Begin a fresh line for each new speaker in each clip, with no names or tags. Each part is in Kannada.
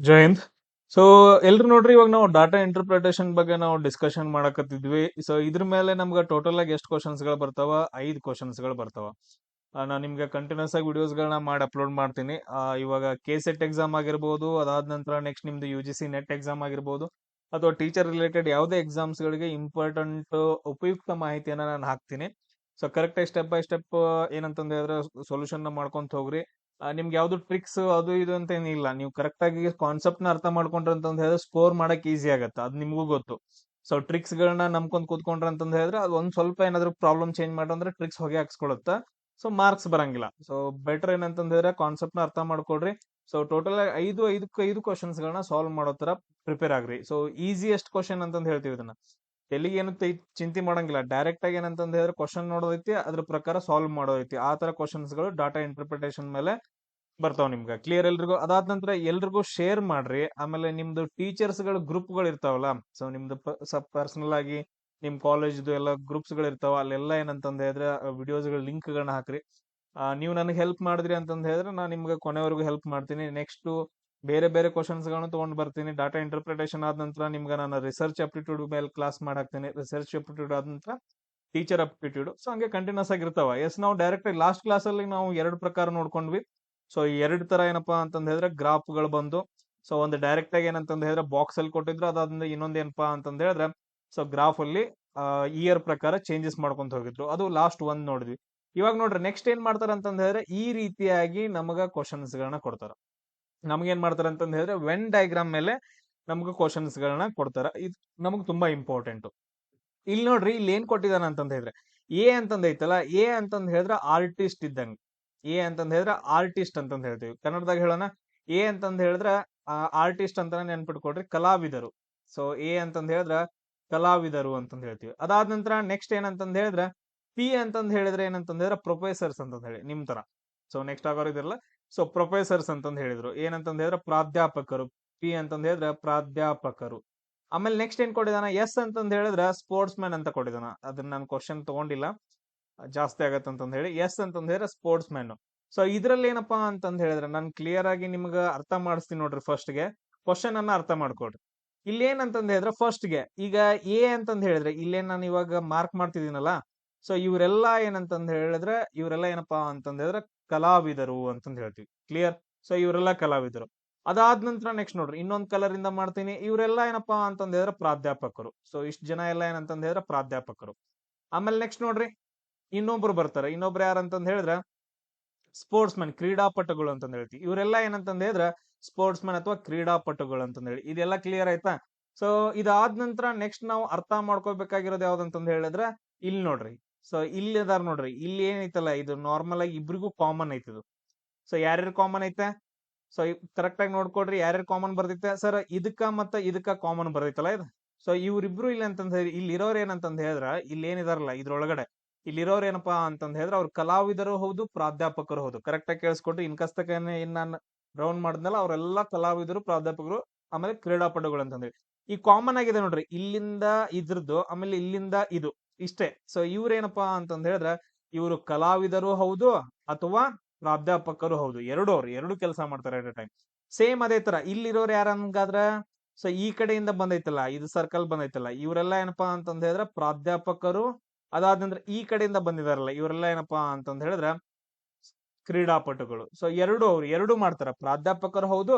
ಜೈ ಹಿಂದ್ ಸೊ ಎಲ್ರು ನೋಡ್ರಿ ಇವಾಗ ನಾವು ಡಾಟಾ ಇಂಟರ್ಪ್ರಿಟೇಷನ್ ಬಗ್ಗೆ ನಾವು ಡಿಸ್ಕಷನ್ ಮಾಡಕತ್ತಿದ್ವಿ. ಸೊ ಇದ್ರ ಮೇಲೆ ನಮ್ಗೆ ಟೋಟಲ್ ಆಗಿ ಎಷ್ಟು ಕ್ವಶನ್ಸ್ಗಳು ಬರ್ತಾವ? ಐದು ಕ್ವಶನ್ಸ್ಗಳು ಬರ್ತಾವ. ನಾನು ನಿಮ್ಗೆ ಕಂಟಿನ್ಯೂಸ್ ಆಗಿ ವಿಡಿಯೋಸ್ ಗಳನ್ನ ಮಾಡಿ ಅಪ್ಲೋಡ್ ಮಾಡ್ತೀನಿ. ಇವಾಗ ಕೆ ಸೆಟ್ ಎಕ್ಸಾಮ್ ಆಗಿರ್ಬೋದು, ಅದಾದ ನಂತರ ನೆಕ್ಸ್ಟ್ ನಿಮ್ದು U G C net exam ಆಗಿರ್ಬೋದು, ಅಥವಾ ಟೀಚರ್ ರಿಲೇಟೆಡ್ ಯಾವುದೇ ಎಕ್ಸಾಮ್ಸ್ ಗಳಿಗೆ ಇಂಪಾರ್ಟೆಂಟ್ ಉಪಯುಕ್ತ ಮಾಹಿತಿಯನ್ನ ನಾನು ಹಾಕ್ತೀನಿ. So correct step by step ಏನಂತಂದ್ರೆ ಸೊಲ್ಯೂಷನ್ ಮಾಡ್ಕೊಂತ ಹೋಗ್ರಿ. ನಿಮ್ಗೆ ಯಾವ್ದು ಟ್ರಿಕ್ಸ್ ಅದು ಇದು ಅಂತ ಏನಿಲ್ಲ ನೀವು ಕರೆಕ್ಟ್ ಆಗಿ ಕಾನ್ಸೆಪ್ಟ್ನ ಅರ್ಥ ಮಾಡ್ಕೊಂಡ್ರೆ ಅಂತ ಹೇಳಿದ್ರೆ ಸ್ಕೋರ್ ಮಾಡಕ್ ಈಸಿ ಆಗತ್ತೆ. ಅದ್ ನಿಮ್ಗೂ ಗೊತ್ತು. ಸೊ ಟ್ರಿಕ್ಸ್ ಗಳನ್ನ ನಂಬ್ಕೊಂಡ್ ಕೂತ್ಕೊಂಡ್ರೆ ಅಂತಂದ್ ಹೇಳಿದ್ರೆ ಅದು ಒಂದ್ ಸ್ವಲ್ಪ ಏನಾದ್ರು ಪ್ರಾಬ್ಲಮ್ ಚೇಂಜ್ ಮಾಡ್ರಂದ್ರೆ ಟ್ರಿಕ್ಸ್ ಹೊಗೆ ಹಾಕ್ಸ್ಕೊಳುತ್ತೆ. ಸೊ ಮಾರ್ಕ್ಸ್ ಬರಂಗಿಲ್ಲ. ಸೊ ಬೆಟರ್ ಏನಂತಂದ್ ಹೇಳಿದ್ರೆ ಕಾನ್ಸೆಪ್ಟ್ನ ಅರ್ಥ ಮಾಡ್ಕೊಡ್ರಿ ಸೊ ಟೋಟಲ್ ಆಗಿ ಐದು ಐದು ಐದು ಕ್ವಶನ್ಸ್ ಗಳನ್ನ ಸಾಲ್ವ್ ಮಾಡೋ ತರ ಪ್ರಿಪೇರ್ ಆಗ್ರಿ. ಸೊ ಈಸಿಯೆಸ್ಟ್ ಕ್ವಶನ್ ಅಂತಂದ್ ಹೇಳ್ತೀವಿ ಇದನ್ನ. ತೆಲಿಗೆ ಏನು ಚಿಂತೆ ಮಾಡಂಗಿಲ್ಲ. ಡೈರೆಕ್ಟ್ ಆಗಿ ಏನಂತ ಹೇಳಿದ್ರೆ ಕ್ವಶನ್ ನೋಡೋದೈತಿ, ಅದ್ರ ಪ್ರಕಾರ ಸಾಲ್ವ್ ಮಾಡೋದೈತಿ. ಆ ತರ ಕ್ವಶನ್ಸ್ಗಳು ಡಾಟಾ ಇಂಟರ್ಪ್ರಿಟೇಷನ್ ಮೇಲೆ ಬರ್ತಾವ ನಿಮ್ಗೆ. ಕ್ಲಿಯರ್ ಎಲ್ರಿಗೂ? ಅದಾದ ನಂತರ ಎಲ್ರಿಗೂ ಶೇರ್ ಮಾಡ್ರಿ. ಆಮೇಲೆ ನಿಮ್ದು ಟೀಚರ್ಸ್ಗಳ ಗ್ರೂಪ್ಗಳು ಇರ್ತಾವಲ್ಲ ಸೊ ನಿಮ್ದು ಸಬ್ ಪರ್ಸನಲ್ ಆಗಿ ನಿಮ್ ಕಾಲೇಜ್ದು ಎಲ್ಲ ಗ್ರೂಪ್ಸ್ಗಳು ಇರ್ತಾವ, ಅಲ್ಲೆಲ್ಲ ಏನಂತಂದ ಹೇಳಿದ್ರೆ ವಿಡಿಯೋಸ್ಗಳ ಲಿಂಕ್ ಗಳನ್ನ ಹಾಕ್ರಿ. ನೀವು ನನಗೆ ಹೆಲ್ಪ್ ಮಾಡಿದ್ರಿ ಅಂತಂದ ಹೇಳಿದ್ರೆ ನಾನು ನಿಮ್ಗೆ ಕೊನೆವರೆಗೂ ಹೆಲ್ಪ್ ಮಾಡ್ತೀನಿ. ನೆಕ್ಸ್ಟ್ ಬೇರೆ ಬೇರೆ ಕ್ವಶನ್ಸ್ಗಳನ್ನು ತಗೊಂಡ್ ಬರ್ತೀನಿ. ಡಾಟಾ ಇಂಟರ್ಪ್ರಿಟೇಷನ್ ಆದ ನಂತರ ನಿಮ್ಗೆ ನಾನು ರಿಸರ್ಚ್ ಅಪ್ಟಿಟ್ಯೂಡ್ ಮೇಲೆ ಕ್ಲಾಸ್ ಮಾಡಾಕ್ತೀನಿ. ರಿಸರ್ಚ್ ಅಪ್ಟಿಟ್ಯೂಡ್ ಆದ ನಂತರ ಟೀಚರ್ ಅಪ್ಟಿಟ್ಯೂಡ್ ಸೊ ಹಂಗೆ ಕಂಟಿನ್ಯೂಸ್ ಆಗಿರ್ತಾವ ಎಸ್ ನಾವು ಡೈರೆಕ್ಟ್ ಲಾಸ್ಟ್ ಕ್ಲಾಸ್ ಅಲ್ಲಿ ನಾವು ಎರಡು ಪ್ರಕಾರ ನೋಡ್ಕೊಂಡ್ವಿ. ಸೊ ಎರಡು ತರ ಏನಪ್ಪಾ ಅಂತಂದ ಹೇಳಿದ್ರೆ ಗ್ರಾಫ್ಗಳು ಬಂದು ಸೊ ಒಂದು ಡೈರೆಕ್ಟ್ ಆಗಿ ಏನಂತಂದ ಹೇಳಿದ್ರೆ ಬಾಕ್ಸ್ ಅಲ್ಲಿ ಕೊಟ್ಟಿದ್ರು ಅದಾದ್ರೆ ಇನ್ನೊಂದ್ ಏನಪ್ಪಾ ಅಂತಂದ ಹೇಳಿದ್ರೆ ಸೊ ಗ್ರಾಫ್ ಅಲ್ಲಿ ಇಯರ್ ಪ್ರಕಾರ ಚೇಂಜಸ್ ಮಾಡ್ಕೊಂತ ಹೋಗಿದ್ರು. ಅದು ಲಾಸ್ಟ್ ಒಂದ್ ನೋಡಿದ್ವಿ. ಇವಾಗ ನೋಡ್ರಿ ನೆಕ್ಸ್ಟ್ ಏನ್ ಮಾಡ್ತಾರೆ ಅಂತಂದ ಹೇಳಿದ್ರೆ, ಈ ರೀತಿಯಾಗಿ ನಮಗ ಕ್ವಶನ್ಸ್ ಗಳನ್ನ ಕೊಡ್ತಾರ. ನಮ್ಗೆ ಏನ್ ಮಾಡ್ತಾರ ಅಂತಂದ ಹೇಳಿದ್ರೆ ವೆನ್ ಡಯಾಗ್ರಾಮ್ ಮೇಲೆ ನಮ್ಗೆ ಕ್ವಶನ್ಸ್ ಗಳನ್ನ ಕೊಡ್ತಾರ. ಇದು ನಮಗ್ ತುಂಬಾ ಇಂಪಾರ್ಟೆಂಟ್ ಇಲ್ಲಿ ನೋಡ್ರಿ ಇಲ್ಲಿ ಏನ್ ಕೊಟ್ಟಿದಾನ ಅಂತಂದ್ರೆ ಹೇಳಿದ್ರೆ ಎ ಅಂತಂದ್ ಐತಲ್ಲ ಎ ಅಂತಂದ್ ಹೇಳಿದ್ರೆ ಆರ್ಟಿಸ್ಟ್ ಇದ್ದಂಗ. ಎ ಅಂತಂದ ಹೇಳಿದ್ರೆ ಆರ್ಟಿಸ್ಟ್ ಅಂತಂದ ಹೇಳ್ತೀವಿ. ಕನ್ನಡದಾಗ ಹೇಳೋಣ, ಎ ಅಂತಂದ ಹೇಳಿದ್ರೆ ಆರ್ಟಿಸ್ಟ್ ಅಂತ ನೆನ್ಪಿಟ್ಕೊಡ್ರಿ ಕಲಾವಿದರು. ಸೊ ಎ ಅಂತಂದ ಹೇಳಿದ್ರ ಕಲಾವಿದರು ಅಂತಂದ ಹೇಳ್ತೀವಿ. ಅದಾದ ನಂತರ ನೆಕ್ಸ್ಟ್ ಏನಂತಂದ ಹೇಳಿದ್ರೆ, ಪಿ ಅಂತಂದ ಹೇಳಿದ್ರೆ ಏನಂತಂದ ಹೇಳಿದ್ರೆ ಪ್ರೊಫೆಸರ್ಸ್ ಅಂತಂದ ಹೇಳಿ, ನಿಮ್ ತರ. ಸೊ ನೆಕ್ಸ್ಟ್ ಆಗೋರು ಇದಿರಲ್ಲ. ಸೊ ಪ್ರೊಫೆಸರ್ಸ್ ಅಂತಂದ ಹೇಳಿದ್ರು. ಏನಂತಂದ ಹೇಳಿದ್ರೆ ಪ್ರಾಧ್ಯಾಪಕರು. ಪಿ ಅಂತಂದ ಹೇಳಿದ್ರೆ ಪ್ರಾಧ್ಯಾಪಕರು. ಆಮೇಲೆ ನೆಕ್ಸ್ಟ್ ಏನ್ ಕೊಟ್ಟಿದಾನ ಎಸ್ ಅಂತಂದ ಹೇಳಿದ್ರೆ ಸ್ಪೋರ್ಟ್ಸ್ ಮ್ಯಾನ್ ಅಂತ ಕೊಟ್ಟಿದಾನ ಅದನ್ನ ನಾನು ಕ್ವಶನ್ ತಗೊಂಡಿಲ್ಲ. ಜಾಸ್ತಿ ಆಗತ್ತೆ ಅಂತಂದ ಹೇಳಿ ಎಸ್ ಅಂತಂದ ಹೇಳಿದ್ರೆ ಸ್ಪೋರ್ಟ್ಸ್ ಮ್ಯಾನು ಸೊ ಇದ್ರಲ್ಲಿ ಏನಪ್ಪಾ ಅಂತಂದ ಹೇಳಿದ್ರೆ, ನಾನು ಕ್ಲಿಯರ್ ಆಗಿ ನಿಮ್ಗೆ ಅರ್ಥ ಮಾಡಿಸ್ತೀನಿ ನೋಡ್ರಿ ಫಸ್ಟ್ಗೆ. ಕ್ವಶನ್ ಅನ್ನ ಅರ್ಥ ಮಾಡ್ಕೊಡ್ರಿ ಇಲ್ಲಿ ಏನಂತಂದ ಹೇಳಿದ್ರೆ ಫಸ್ಟ್ಗೆ, ಈಗ ಎ ಅಂತಂದ ಹೇಳಿದ್ರೆ ಇಲ್ಲೇನ್ ನಾನು ಇವಾಗ ಮಾರ್ಕ್ ಮಾಡ್ತಿದ್ದೀನಲ್ಲ ಸೊ ಇವರೆಲ್ಲ ಏನಂತಂದ ಹೇಳಿದ್ರೆ, ಇವರೆಲ್ಲ ಏನಪ್ಪಾ ಅಂತಂದ ಹೇಳಿದ್ರೆ ಕಲಾವಿದರು ಅಂತಂದ ಹೇಳ್ತೀವಿ. ಕ್ಲಿಯರ್ ಸೊ ಇವರೆಲ್ಲ ಕಲಾವಿದರು. ಅದಾದ ನಂತರ ನೆಕ್ಸ್ಟ್ ನೋಡ್ರಿ, ಇನ್ನೊಂದ್ ಕಲರಿಂದ ಮಾಡ್ತೀನಿ, ಇವರೆಲ್ಲ ಏನಪ್ಪಾ ಅಂತಂದ ಪ್ರಾಧ್ಯಾಪಕರು. ಸೊ ಇಷ್ಟ ಜನ ಎಲ್ಲ ಏನಂತಂದ ಹೇಳಿದ್ರೆ ಪ್ರಾಧ್ಯಾಪಕರು. ಆಮೇಲೆ ನೆಕ್ಸ್ಟ್ ನೋಡ್ರಿ ಇನ್ನೊಬ್ರು ಬರ್ತಾರೆ. ಇನ್ನೊಬ್ರು ಯಾರಂತಂದ್ ಹೇಳಿದ್ರೆ ಸ್ಪೋರ್ಟ್ಸ್ ಮ್ಯಾನ್ ಕ್ರೀಡಾಪಟುಗಳು ಅಂತಂದ ಹೇಳ್ತೀವಿ. ಇವರೆಲ್ಲ ಏನಂತಂದ ಹೇಳಿದ್ರೆ ಸ್ಪೋರ್ಟ್ಸ್ ಮ್ಯಾನ್ ಅಥವಾ ಕ್ರೀಡಾಪಟುಗಳು ಅಂತಂದ್ ಹೇಳಿ. ಇದೆಲ್ಲ ಕ್ಲಿಯರ್ ಆಯ್ತಾ? ಸೊ ಇದಾದ ನಂತರ ನೆಕ್ಸ್ಟ್ ನಾವು ಅರ್ಥ ಮಾಡ್ಕೋಬೇಕಾಗಿರೋದು ಯಾವ್ದಂತಂದ್ ಹೇಳಿದ್ರೆ, ಇಲ್ಲಿ ನೋಡ್ರಿ. ಸೊ ಇಲ್ಲಿ ಅದಾರ ನೋಡ್ರಿ. ಇಲ್ಲಿ ಏನೈತಲ್ಲ, ಇದು ನಾರ್ಮಲ್ ಆಗಿ ಇಬ್ರಿಗೂ ಕಾಮನ್ ಐತಿ ಇದು ಸೊ ಯಾರ್ಯಾರು ಕಾಮನ್ ಐತೆ? ಸೊ ಕರೆಕ್ಟ್ ಆಗಿ ನೋಡ್ಕೊಡ್ರಿ. ಯಾರ್ಯಾರು ಕಾಮನ್ ಬರ್ದೈತೆ ಸರ್ ಇದಕ್ಕ ಮತ್ತ ಇದಕ್ಕ ಕಾಮನ್ ಬರ್ದೈತಲ್ಲ ಇದು? ಸೊ ಇವ್ರಿಬ್ರು ಇಲ್ಲಿ ಅಂತಂದ್ರೆ ಇಲ್ಲಿ ಇರೋರು ಏನಂತಂದ್ ಹೇಳಿದ್ರ, ಇಲ್ಲಿ ಏನಿದಾರಲ್ಲ, ಇದ್ರೊಳಗಡೆ ಇಲ್ಲಿರೋರ್ ಏನಪ್ಪಾ ಅಂತಂದ್ ಹೇಳಿದ್ರೆ ಅವ್ರು ಕಲಾವಿದರು ಹೌದು, ಪ್ರಾಧ್ಯಾಪಕರು ಹೌದು. ಕರೆಕ್ಟ್ ಆಗಿ ಕೇಳಿಸ್ಕೊಟ್ರಿ ಏನ್ ನಾನು ರೌಂಡ್ ಮಾಡಿದ್ನಲ್ಲ ಅವರೆಲ್ಲ ಕಲಾವಿದರು, ಪ್ರಾಧ್ಯಾಪಕರು, ಆಮೇಲೆ ಕ್ರೀಡಾಪಟುಗಳು ಅಂತಂದ್ರೆ ಈ ಕಾಮನ್ ಆಗಿದೆ ನೋಡ್ರಿ, ಇಲ್ಲಿಂದ ಇದ್ರದ್ದು, ಆಮೇಲೆ ಇಲ್ಲಿಂದ ಇದು, ಇಷ್ಟೇ. ಸೊ ಇವ್ರೇನಪ್ಪಾ ಅಂತಂದ್ ಹೇಳಿದ್ರೆ, ಇವರು ಕಲಾವಿದರು ಹೌದು ಅಥವಾ ಪ್ರಾಧ್ಯಾಪಕರು ಹೌದು. ಎರಡು ಅವ್ರು, ಎರಡು ಕೆಲಸ ಮಾಡ್ತಾರೆ ಎಟ್ ಟೈಮ್ ಸೇಮ್ ಅದೇ ತರ, ಇಲ್ಲಿರೋರು ಯಾರ ಹಂಗಾದ್ರ? ಸೊ ಈ ಕಡೆಯಿಂದ ಬಂದೈತಲ್ಲ, ಇದು ಸರ್ಕಲ್ ಬಂದೈತಲ್ಲ, ಇವರೆಲ್ಲ ಏನಪ್ಪಾ ಅಂತಂದ್ ಹೇಳಿದ್ರೆ, ಪ್ರಾಧ್ಯಾಪಕರು ಅದಾದ ನಂತರ ಈ ಕಡೆಯಿಂದ ಬಂದಿದಾರಲ್ಲ, ಇವರೆಲ್ಲ ಏನಪ್ಪಾ ಅಂತಂದ್ ಹೇಳಿದ್ರೆ, ಕ್ರೀಡಾಪಟುಗಳು. ಸೊ ಎರಡು ಅವ್ರು, ಎರಡು ಮಾಡ್ತಾರ. ಪ್ರಾಧ್ಯಾಪಕರು ಹೌದು,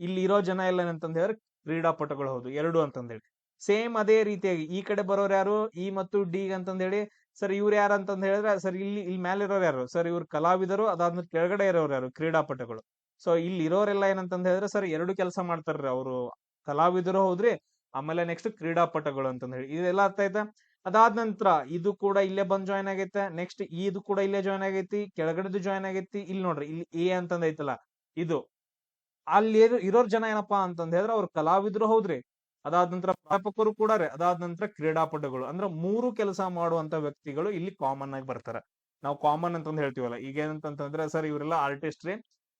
ಇಲ್ಲಿ ಇರೋ ಜನ ಎಲ್ಲ ಏನಂತಂದ್ ಹೇಳಿದ್ರೆ ಕ್ರೀಡಾಪಟುಗಳು ಹೌದು, ಎರಡು ಅಂತಂದ್ ಹೇಳಿ. ಸೇಮ್ ಅದೇ ರೀತಿಯಾಗಿ, ಈ ಕಡೆ ಬರೋರು ಯಾರು? ಇ ಮತ್ತು ಡಿ ಅಂತಂದ್ ಹೇಳಿ, ಸರ್ ಇವ್ರು ಯಾರು ಅಂತಂದ್ ಹೇಳಿದ್ರೆ, ಸರ್ ಇಲ್ಲಿ ಇಲ್ಲಿ ಮೇಲೆ ಇರೋರು ಯಾರು? ಸರ್ ಇವ್ರು ಕಲಾವಿದರು, ಅದಾದ್ಮೇಲೆ ಕೆಳಗಡೆ ಇರೋರು ಯಾರು? ಕ್ರೀಡಾಪಟುಗಳು. ಸೊ ಇಲ್ಲಿ ಇರೋರೆಲ್ಲ ಏನಂತಂದ್ ಹೇಳಿದ್ರೆ, ಸರ್ ಎರಡು ಕೆಲಸ ಮಾಡ್ತಾರ್ರಿ ಅವರು. ಕಲಾವಿದರು ಹೌದ್ರಿ, ಆಮೇಲೆ ನೆಕ್ಸ್ಟ್ ಕ್ರೀಡಾಪಟುಗಳು ಅಂತಂದ್ ಹೇಳಿ. ಇದೆಲ್ಲ ಅರ್ಥ ಆಯ್ತಾ? ಅದಾದ ನಂತರ ಇದು ಕೂಡ ಇಲ್ಲೇ ಬಂದ್ ಜಾಯ್ನ್ ಆಗೈತೆ. ನೆಕ್ಸ್ಟ್ ಇದು ಕೂಡ ಇಲ್ಲೇ ಜಾಯ್ನ್ ಆಗೈತಿ. ಕೆಳಗಡೆದು ಜಾಯ್ನ್ ಆಗೈತಿ. ಇಲ್ಲಿ ನೋಡ್ರಿ, ಇಲ್ಲಿ ಎ ಅಂತಂದ ಐತಲ್ಲ ಇದು. ಅಲ್ಲಿ ಇರೋರ್ ಜನ ಏನಪ್ಪಾ ಅಂತಂದ ಹೇಳಿದ್ರೆ ಅವ್ರು ಕಲಾವಿದ್ರು ಹೌದ್ರಿ. ಅದಾದ ನಂತರ ಪ್ರಾಧ್ಯಾಪಕರು ಕೂಡ ರೀ. ಅದಾದ ನಂತರ ಕ್ರೀಡಾಪಟುಗಳು. ಅಂದ್ರೆ ಮೂರು ಕೆಲಸ ಮಾಡುವಂತ ವ್ಯಕ್ತಿಗಳು ಇಲ್ಲಿ ಕಾಮನ್ ಆಗಿ ಬರ್ತಾರೆ. ನಾವು ಕಾಮನ್ ಅಂತಂದ್ ಹೇಳ್ತೀವಲ್ಲ, ಈಗ ಏನಂತಂದ್ರೆ ಸರ್ ಇವರೆಲ್ಲ ಆರ್ಟಿಸ್ಟ್ ರೀ.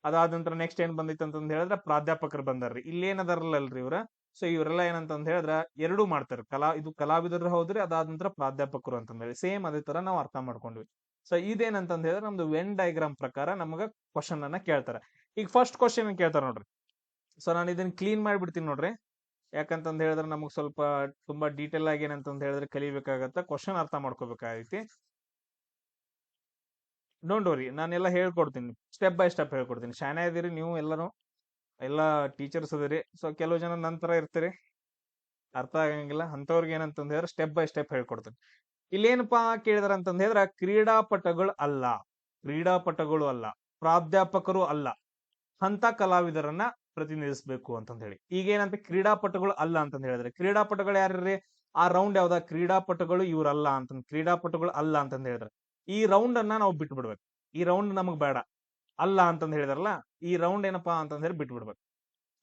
ಅದಾದ ನಂತರ ನೆಕ್ಸ್ಟ್ ಏನ್ ಬಂದಿತ್ತು ಅಂತಂದ್ ಹೇಳಿದ್ರೆ ಪ್ರಾಧ್ಯಾಪಕರು ಬಂದಾರ್ರಿ. ಇಲ್ಲಿ ಏನದಾರಲ್ಲಲ್ರಿ ಇವ್ರ? ಸೊ ಇವರೆಲ್ಲ ಏನಂತಂದ್ ಹೇಳಿದ್ರೆ ಎರಡೂ ಮಾಡ್ತಾರೆ. ಕಲಾ, ಇದು ಕಲಾವಿದರು ಹೌದ್ರಿ, ಅದಾದ ನಂತರ ಪ್ರಾಧ್ಯಾಪಕರು ಅಂತಂದೇಳಿ. ಸೇಮ್ ಅದೇ ತರ ನಾವು ಅರ್ಥ ಮಾಡ್ಕೊಂಡ್ವಿ. ಸೊ ಇದೇನಂತಂದ್ ಹೇಳಿದ್ರೆ ನಮ್ದು ವೆನ್ ಡಯಾಗ್ರಾಮ್ ಪ್ರಕಾರ ನಮಗ ಕ್ವಶನ್ ಅನ್ನ ಕೇಳ್ತಾರೆ. ಈಗ ಫಸ್ಟ್ ಕ್ವಶನ್ ಕೇಳ್ತಾರ ನೋಡ್ರಿ? ಸೊ ನಾನು ಇದನ್ನ ಕ್ಲೀನ್ ಮಾಡಿಬಿಡ್ತೀನಿ ನೋಡ್ರಿ. ಯಾಕಂತಂದ್ ಹೇಳಿದ್ರೆ ನಮಗೆ ಸ್ವಲ್ಪ ತುಂಬಾ ಡೀಟೇಲ್ ಆಗಿ ಏನಂತಂದ್ ಹೇಳಿದ್ರೆ ಕಲಿಬೇಕಾಗತ್ತ. ಕ್ವಶನ್ ಅರ್ಥ ಮಾಡ್ಕೋಬೇಕಾಗೈತಿ. ಡೋಂಟ್ ವರಿ ನಾನೆಲ್ಲ ಹೇಳ್ಕೊಡ್ತೀನಿ. ಸ್ಟೆಪ್ ಬೈ ಸ್ಟೆಪ್ ಹೇಳ್ಕೊಡ್ತೀನಿ. ಶಾನೆ ಇದೀರಿ, ನೀವು ಎಲ್ಲರೂ ಎಲ್ಲ ಟೀಚರ್ಸ್ ಅದೀರಿ. ಸೊ ಕೆಲವು ಜನ ನಂತರ ಇರ್ತೀರಿ. ಅರ್ಥ ಆಗಂಗಿಲ್ಲ. ಅಂತವ್ರಿಗೆ ಏನಂತಂದ್ರೆ ಸ್ಟೆಪ್ ಬೈ ಸ್ಟೆಪ್ ಹೇಳ್ಕೊಡ್ತೀನಿ. ಇಲ್ಲೇನಪ್ಪಾ ಕೇಳಿದಾರೆ ಅಂತಂದ್ ಹೇಳಿದ್ರೆ ಕ್ರೀಡಾಪಟುಗಳು ಅಲ್ಲ. ಕ್ರೀಡಾಪಟುಗಳು ಅಲ್ಲ. ಪ್ರಾಧ್ಯಾಪಕರು ಅಲ್ಲ. ಅಂತ ಕಲಾವಿದರನ್ನ ಪ್ರತಿನಿಧಿಸಬೇಕು ಅಂತಂದ ಹೇಳಿ. ಈಗ ಏನಂತ ಕ್ರೀಡಾಪಟುಗಳು ಅಲ್ಲ ಅಂತಂದ ಹೇಳಿದ್ರೆ, ಕ್ರೀಡಾಪಟುಗಳು ಯಾರ್ರಿ ಆ ರೌಂಡ್ ಯಾವ್ದ? ಕ್ರೀಡಾಪಟುಗಳು ಇವ್ರಲ್ಲ ಅಂತಂದ್, ಕ್ರೀಡಾಪಟುಗಳು ಅಲ್ಲ ಅಂತಂದ ಹೇಳಿದ್ರೆ, ಈ ರೌಂಡ್ ಅನ್ನ ನಾವು ಬಿಟ್ಟು ಬಿಡ್ಬೇಕು ಈ ರೌಂಡ್ ನಮಗ್ ಬೇಡ. ಅಲ್ಲ ಅಂತಂದು ಹೇಳಿದಾರಲ್ಲ, ಈ ರೌಂಡ್ ಏನಪ್ಪಾ ಅಂತಂದ್ರೆ ಹೇಳಿ ಬಿಟ್ಟು ಬಿಡ್ಬೇಕು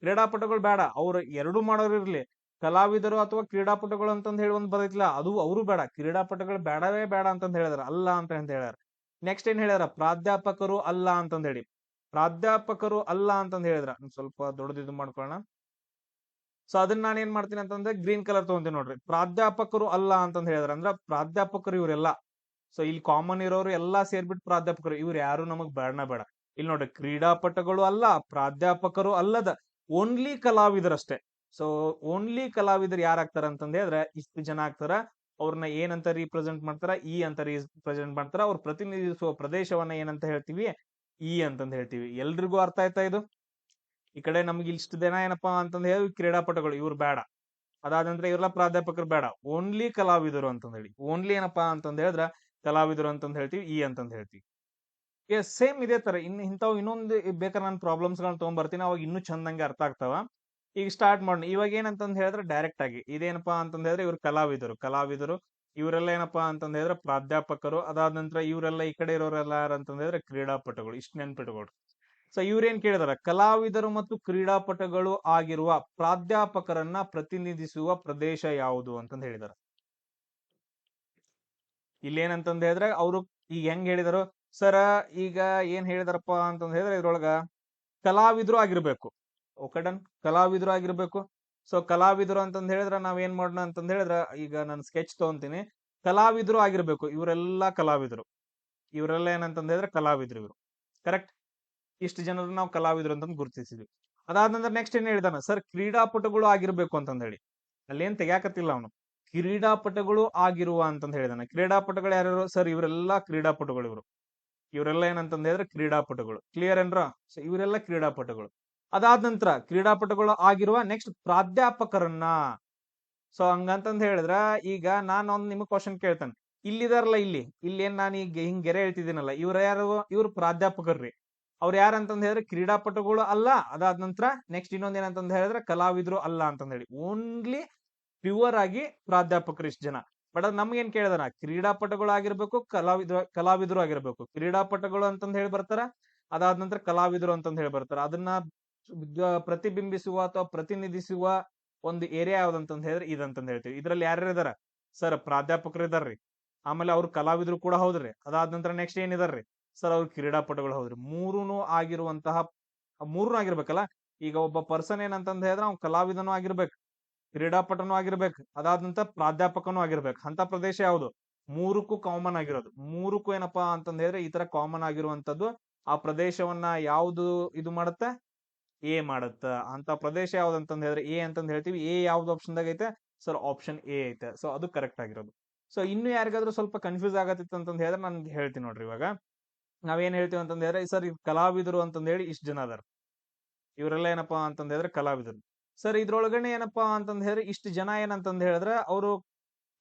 ಕ್ರೀಡಾಪಟುಗಳು ಬೇಡ, ಅವ್ರು ಎರಡು ಮಾಡೋರು ಇರ್ಲಿ. ಕಲಾವಿದರು ಅಥವಾ ಕ್ರೀಡಾಪಟುಗಳು ಅಂತಂದ್ ಹೇಳಿ ಒಂದು ಬರೈತಿಲ್ಲ, ಅದು ಅವರು ಬೇಡ, ಕ್ರೀಡಾಪಟುಗಳು ಬೇಡವೇ ಬೇಡ ಅಂತಂದ್ ಹೇಳಿದಾರೆ, ಅಲ್ಲ ಅಂತ ಅಂತ ಹೇಳ್ಯಾರ. ನೆಕ್ಸ್ಟ್ ಏನ್ ಹೇಳ್ಯಾರ, ಪ್ರಾಧ್ಯಾಪಕರು ಅಲ್ಲ ಅಂತಂದ್ ಹೇಳಿ. ಪ್ರಾಧ್ಯಾಪಕರು ಅಲ್ಲ ಅಂತಂದ್ ಹೇಳಿದ್ರ ಸ್ವಲ್ಪ ದೊಡ್ಡದು ಇದು ಮಾಡ್ಕೊಳ್ಳೋಣ ಸೊ ಅದನ್ನ ನಾನು ಏನ್ ಮಾಡ್ತೀನಿ ಅಂತಂದ್ರೆ, ಗ್ರೀನ್ ಕಲರ್ ತಗೊಂತೀನಿ ನೋಡ್ರಿ. ಪ್ರಾಧ್ಯಾಪಕರು ಅಲ್ಲ ಅಂತಂದ್ ಹೇಳಿದ್ರ, ಅಂದ್ರೆ ಪ್ರಾಧ್ಯಾಪಕರು ಇವರೆಲ್ಲ. ಸೊ ಇಲ್ಲಿ ಕಾಮನ್ ಇರೋರು ಎಲ್ಲಾ ಸೇರ್ಬಿಟ್ಟು ಪ್ರಾಧ್ಯಾಪಕರು, ಇವ್ರು ಯಾರು ನಮಗ್ ಬೇಡ ಬೇಡ. ಇಲ್ಲಿ ನೋಡ್ರಿ, ಕ್ರೀಡಾಪಟುಗಳು ಅಲ್ಲ, ಪ್ರಾಧ್ಯಾಪಕರು ಅಲ್ಲದ ಓನ್ಲಿ ಕಲಾವಿದರಷ್ಟೇ. ಸೊ ಓನ್ಲಿ ಕಲಾವಿದರು ಯಾರಾಗ್ತಾರ ಅಂತಂದೇ ಹೇಳಿದ್ರೆ ಇಷ್ಟು ಜನ ಆಗ್ತಾರ, ಅವ್ರನ್ನ ಏನಂತ ರೀಪ್ರೆಸೆಂಟ್ ಮಾಡ್ತಾರ ಇ ಅಂತ ರೀಪ್ರೆಸೆಂಟ್ ಮಾಡ್ತಾರ, ಅವ್ರು ಪ್ರತಿನಿಧಿಸುವ ಪ್ರದೇಶವನ್ನ ಏನಂತ ಹೇಳ್ತೀವಿ, ಈ ಅಂತಂದು ಹೇಳ್ತೀವಿ. ಎಲ್ರಿಗೂ ಅರ್ಥ ಆಯ್ತಾ ಇದು? ಈ ಕಡೆ ನಮ್ಗೆ ಇಷ್ಟು ದಿನ ಏನಪ್ಪಾ ಅಂತಂದು ಹೇಳಿ, ಕ್ರೀಡಾಪಟುಗಳು, ಇವ್ರು ಬೇಡ. ಅದಾದ ನಂತರ ಇವ್ರೆಲ್ಲ ಪ್ರಾಧ್ಯಾಪಕರು ಬೇಡ. ಓನ್ಲಿ ಕಲಾವಿದರು ಅಂತಂದ ಹೇಳಿ. ಓನ್ಲಿ ಏನಪ್ಪಾ ಅಂತಂದ ಹೇಳಿದ್ರ, ಕಲಾವಿದರು ಅಂತಂದು ಹೇಳ್ತೀವಿ, ಈ ಅಂತಂದು ಹೇಳ್ತೀವಿ. ಸೇಮ್ ಇದೇ ತರ. ಇನ್ ಇಂಥವು ಇನ್ನೊಂದು ಬೇಕಾದ್ರೆ ನಾನು ಪ್ರಾಬ್ಲಮ್ಸ್ ಗಳನ್ನ ತಗೊಂಡ್ಬರ್ತೀನಿ ಅವಾಗ ಇನ್ನೂ ಚಂದಂಗೆ ಅರ್ಥ ಆಗ್ತಾವ. ಈಗ ಸ್ಟಾರ್ಟ್ ಮಾಡೋಣ. ಇವಾಗ ಏನಂತಂದು ಹೇಳಿದ್ರೆ ಡೈರೆಕ್ಟ್ ಆಗಿ ಇದೇನಪ್ಪಾ ಅಂತಂದು ಹೇಳಿದ್ರೆ ಇವ್ರು ಕಲಾವಿದರು. ಕಲಾವಿದರು ಇವರೆಲ್ಲ ಏನಪ್ಪಾ ಅಂತಂದು ಹೇಳಿದ್ರೆ ಪ್ರಾಧ್ಯಾಪಕರು. ಅದಾದ ನಂತರ ಇವರೆಲ್ಲ ಈ ಕಡೆ ಇರೋರೆಲ್ಲ ಯಾರು ಹೇಳಿದ್ರೆ ಕ್ರೀಡಾಪಟುಗಳು. ಇಷ್ಟು ನೆನ್ಪಿಟ್ಕೊಡ್ರಿ ಸೊ ಇವ್ರೇನ್ ಕೇಳಿದಾರ? ಕಲಾವಿದರು ಮತ್ತು ಕ್ರೀಡಾಪಟುಗಳು ಆಗಿರುವ ಪ್ರಾಧ್ಯಾಪಕರನ್ನ ಪ್ರತಿನಿಧಿಸುವ ಪ್ರದೇಶ ಯಾವುದು ಅಂತಂದು ಹೇಳಿದಾರ. ಇಲ್ಲೇನಂತಂದು ಹೇಳಿದ್ರೆ ಅವರು ಈಗ ಹೆಂಗ್ ಹೇಳಿದಾರು ಸರ, ಈಗ ಏನ್ ಹೇಳಿದಾರಪ್ಪ ಅಂತಂದ್ ಹೇಳಿದ್ರೆ ಇದ್ರೊಳಗ ಕಲಾವಿದ್ರು ಆಗಿರ್ಬೇಕು. ಓಕೆ ಡನ್ ಕಲಾವಿದ್ರು ಆಗಿರ್ಬೇಕು. ಸೊ ಕಲಾವಿದರು ಅಂತಂದ್ ಹೇಳಿದ್ರೆ ನಾವ್ ಏನ್ ಮಾಡೋಣ ಅಂತಂದ್ ಹೇಳಿದ್ರೆ, ಈಗ ನಾನು ಸ್ಕೆಚ್ ತಗೊಂತೀನಿ. ಕಲಾವಿದ್ರು ಆಗಿರ್ಬೇಕು. ಇವರೆಲ್ಲ ಕಲಾವಿದರು. ಇವರೆಲ್ಲ ಏನಂತಂದ್ ಹೇಳಿದ್ರೆ ಕಲಾವಿದ್ರು ಇವರು. ಕರೆಕ್ಟ್ ಇಷ್ಟು ಜನರು ನಾವು ಕಲಾವಿದರು ಅಂತಂದ್ ಗುರುತಿಸಿದ್ವಿ. ಅದಾದ ನಂತರ ನೆಕ್ಸ್ಟ್ ಏನ್ ಹೇಳಿದಾನ? ಸರ್, ಕ್ರೀಡಾಪಟುಗಳು ಆಗಿರ್ಬೇಕು ಅಂತಂದ್ ಹೇಳಿ. ಅಲ್ಲೇನ್ ತೆಗ್ಯಾಕತ್ತಿಲ್ಲ ಅವನು. ಕ್ರೀಡಾಪಟುಗಳು ಆಗಿರುವ ಅಂತಂದ್ ಹೇಳಿದಾನೆ. ಕ್ರೀಡಾಪಟುಗಳು ಯಾರ್ಯಾರು? ಸರ್, ಇವರೆಲ್ಲ ಕ್ರೀಡಾಪಟುಗಳು ಇವರು. ಇವರೆಲ್ಲ ಏನಂತಂದ ಹೇಳಿದ್ರೆ ಕ್ರೀಡಾಪಟುಗಳು. ಕ್ಲಿಯರ್ ಏನ್ರ? ಸೊ ಇವರೆಲ್ಲ ಕ್ರೀಡಾಪಟುಗಳು. ಅದಾದ ನಂತರ ಕ್ರೀಡಾಪಟುಗಳು ಆಗಿರುವ ನೆಕ್ಸ್ಟ್ ಪ್ರಾಧ್ಯಾಪಕರನ್ನ. ಸೊ ಹಂಗಂತಂದ ಹೇಳಿದ್ರ ಈಗ ನಾನು ಒಂದ್ ನಿಮಗೆ ಕ್ವಶನ್ ಕೇಳ್ತೇನೆ. ಇಲ್ಲಿದಾರಲ್ಲ ಇಲ್ಲಿ. ಇಲ್ಲಿ ಏನ್ ನಾನು ಈಗ ಹಿಂಗ್ ಗೆರೆ ಹೇಳ್ತಿದ್ದೀನಲ್ಲ. ಇವ್ರ ಯಾರು? ಇವ್ರು ಪ್ರಾಧ್ಯಾಪಕರ್ರಿ. ಅವ್ರು ಯಾರಂತಂದ್ ಹೇಳಿದ್ರೆ ಕ್ರೀಡಾಪಟುಗಳು ಅಲ್ಲ. ಅದಾದ ನಂತರ ನೆಕ್ಸ್ಟ್ ಇನ್ನೊಂದ್ ಏನಂತಂದ್ ಹೇಳಿದ್ರೆ ಕಲಾವಿದ್ರು ಅಲ್ಲ ಅಂತಂದ್ ಹೇಳಿ. ಓನ್ಲಿ ಪ್ಯೂರ್ ಆಗಿ ಪ್ರಾಧ್ಯಾಪಕರು ಇಷ್ಟು ಜನ. ಬಟ್ ಅದ್ ನಮ್ಗೇನ್ ಕೇಳಿದಾನ? ಕ್ರೀಡಾಪಟುಗಳು ಆಗಿರ್ಬೇಕು ಕಲಾವಿದ್ರು ಕಲಾವಿದ್ರು ಆಗಿರ್ಬೇಕು. ಕ್ರೀಡಾಪಟುಗಳು ಅಂತಂದ್ ಹೇಳಿ ಬರ್ತಾರ, ಅದಾದ ನಂತರ ಕಲಾವಿದರು ಅಂತಂದ್ ಹೇಳಿ ಬರ್ತಾರ. ಅದನ್ನ ಪ್ರತಿಬಿಂಬಿಸುವ ಅಥವಾ ಪ್ರತಿನಿಧಿಸುವ ಒಂದು ಏರಿಯಾ ಯಾವ್ದಂತಂದ್ ಹೇಳಿದ್ರೆ ಇದಂತಂದ್ ಹೇಳ್ತೀವಿ. ಇದ್ರಲ್ಲಿ ಯಾರ್ಯಾರು ಇದಾರ? ಸರ್, ಪ್ರಾಧ್ಯಾಪಕರು ಇದಾರ್ರಿ. ಆಮೇಲೆ ಅವ್ರು ಕಲಾವಿದ್ರು ಕೂಡ ಹೌದ್ರಿ. ಅದಾದ ನಂತರ ನೆಕ್ಸ್ಟ್ ಏನಿದಾರ್ರಿ ಸರ್, ಅವ್ರು ಕ್ರೀಡಾಪಟುಗಳು ಹೌದ್ರಿ. ಮೂರೂನು ಆಗಿರುವಂತಹ ಮೂರು ಆಗಿರ್ಬೇಕಲ್ಲ? ಈಗ ಒಬ್ಬ ಪರ್ಸನ್ ಏನಂತಂದ್ ಹೇಳಿದ್ರೆ ಅವ್ನ್ ಕಲಾವಿದನೂ ಆಗಿರ್ಬೇಕು. ಕ್ರೀಡಾಪಟುನೂ ಆಗಿರ್ಬೇಕು ಅದಾದ ನಂತರ ಪ್ರಾಧ್ಯಾಪಕನೂ ಆಗಿರ್ಬೇಕು. ಅಂತ ಪ್ರದೇಶ ಯಾವುದು? ಮೂರಕ್ಕೂ ಕಾಮನ್ ಆಗಿರೋದು. ಮೂರಕ್ಕೂ ಏನಪ್ಪಾ ಅಂತಂದ ಹೇಳಿದ್ರೆ ಈ ತರ ಕಾಮನ್ ಆಗಿರುವಂತದ್ದು ಆ ಪ್ರದೇಶವನ್ನ ಯಾವುದು ಇದು ಮಾಡುತ್ತೆ? ಎ ಮಾಡುತ್ತ. ಅಂತ ಪ್ರದೇಶ ಯಾವ್ದು ಅಂತಂದ ಹೇಳಿದ್ರೆ ಎ ಅಂತಂದ ಹೇಳ್ತೀವಿ. ಎ ಯಾವ್ದು ಆಪ್ಷನ್ ದಾಗ ಐತೆ? ಸರ್ ಆಪ್ಷನ್ ಎ ಐತೆ. ಸೊ, ಅದು ಕರೆಕ್ಟ್ ಆಗಿರೋದು. ಸೊ, ಇನ್ನು ಯಾರಿಗಾದ್ರೂ ಸ್ವಲ್ಪ ಕನ್ಫ್ಯೂಸ್ ಆಗತ್ತಿತ್ತು ಅಂತಂದ್ ಹೇಳಿದ್ರೆ ನಾನು ಹೇಳ್ತೀನಿ ನೋಡ್ರಿ ಇವಾಗ. ನಾವೇನ್ ಹೇಳ್ತೀವಿ ಅಂತಂದ್ ಹೇಳಿದ್ರೆ ಸರ್ ಇವ್ ಕಲಾವಿದರು ಅಂತಂದ ಹೇಳಿ ಇಷ್ಟು ಜನ ಅದಾರ. ಇವರೆಲ್ಲ ಏನಪ್ಪಾ ಅಂತಂದ್ ಹೇಳಿದ್ರೆ ಕಲಾವಿದರು. ಸರ್ ಇದ್ರೊಳಗಡೆ ಏನಪ್ಪಾ ಅಂತಂದ್ ಹೇಳಿದ್ರೆ ಇಷ್ಟು ಜನ ಏನಂತಂದ್ ಹೇಳಿದ್ರೆ ಅವರು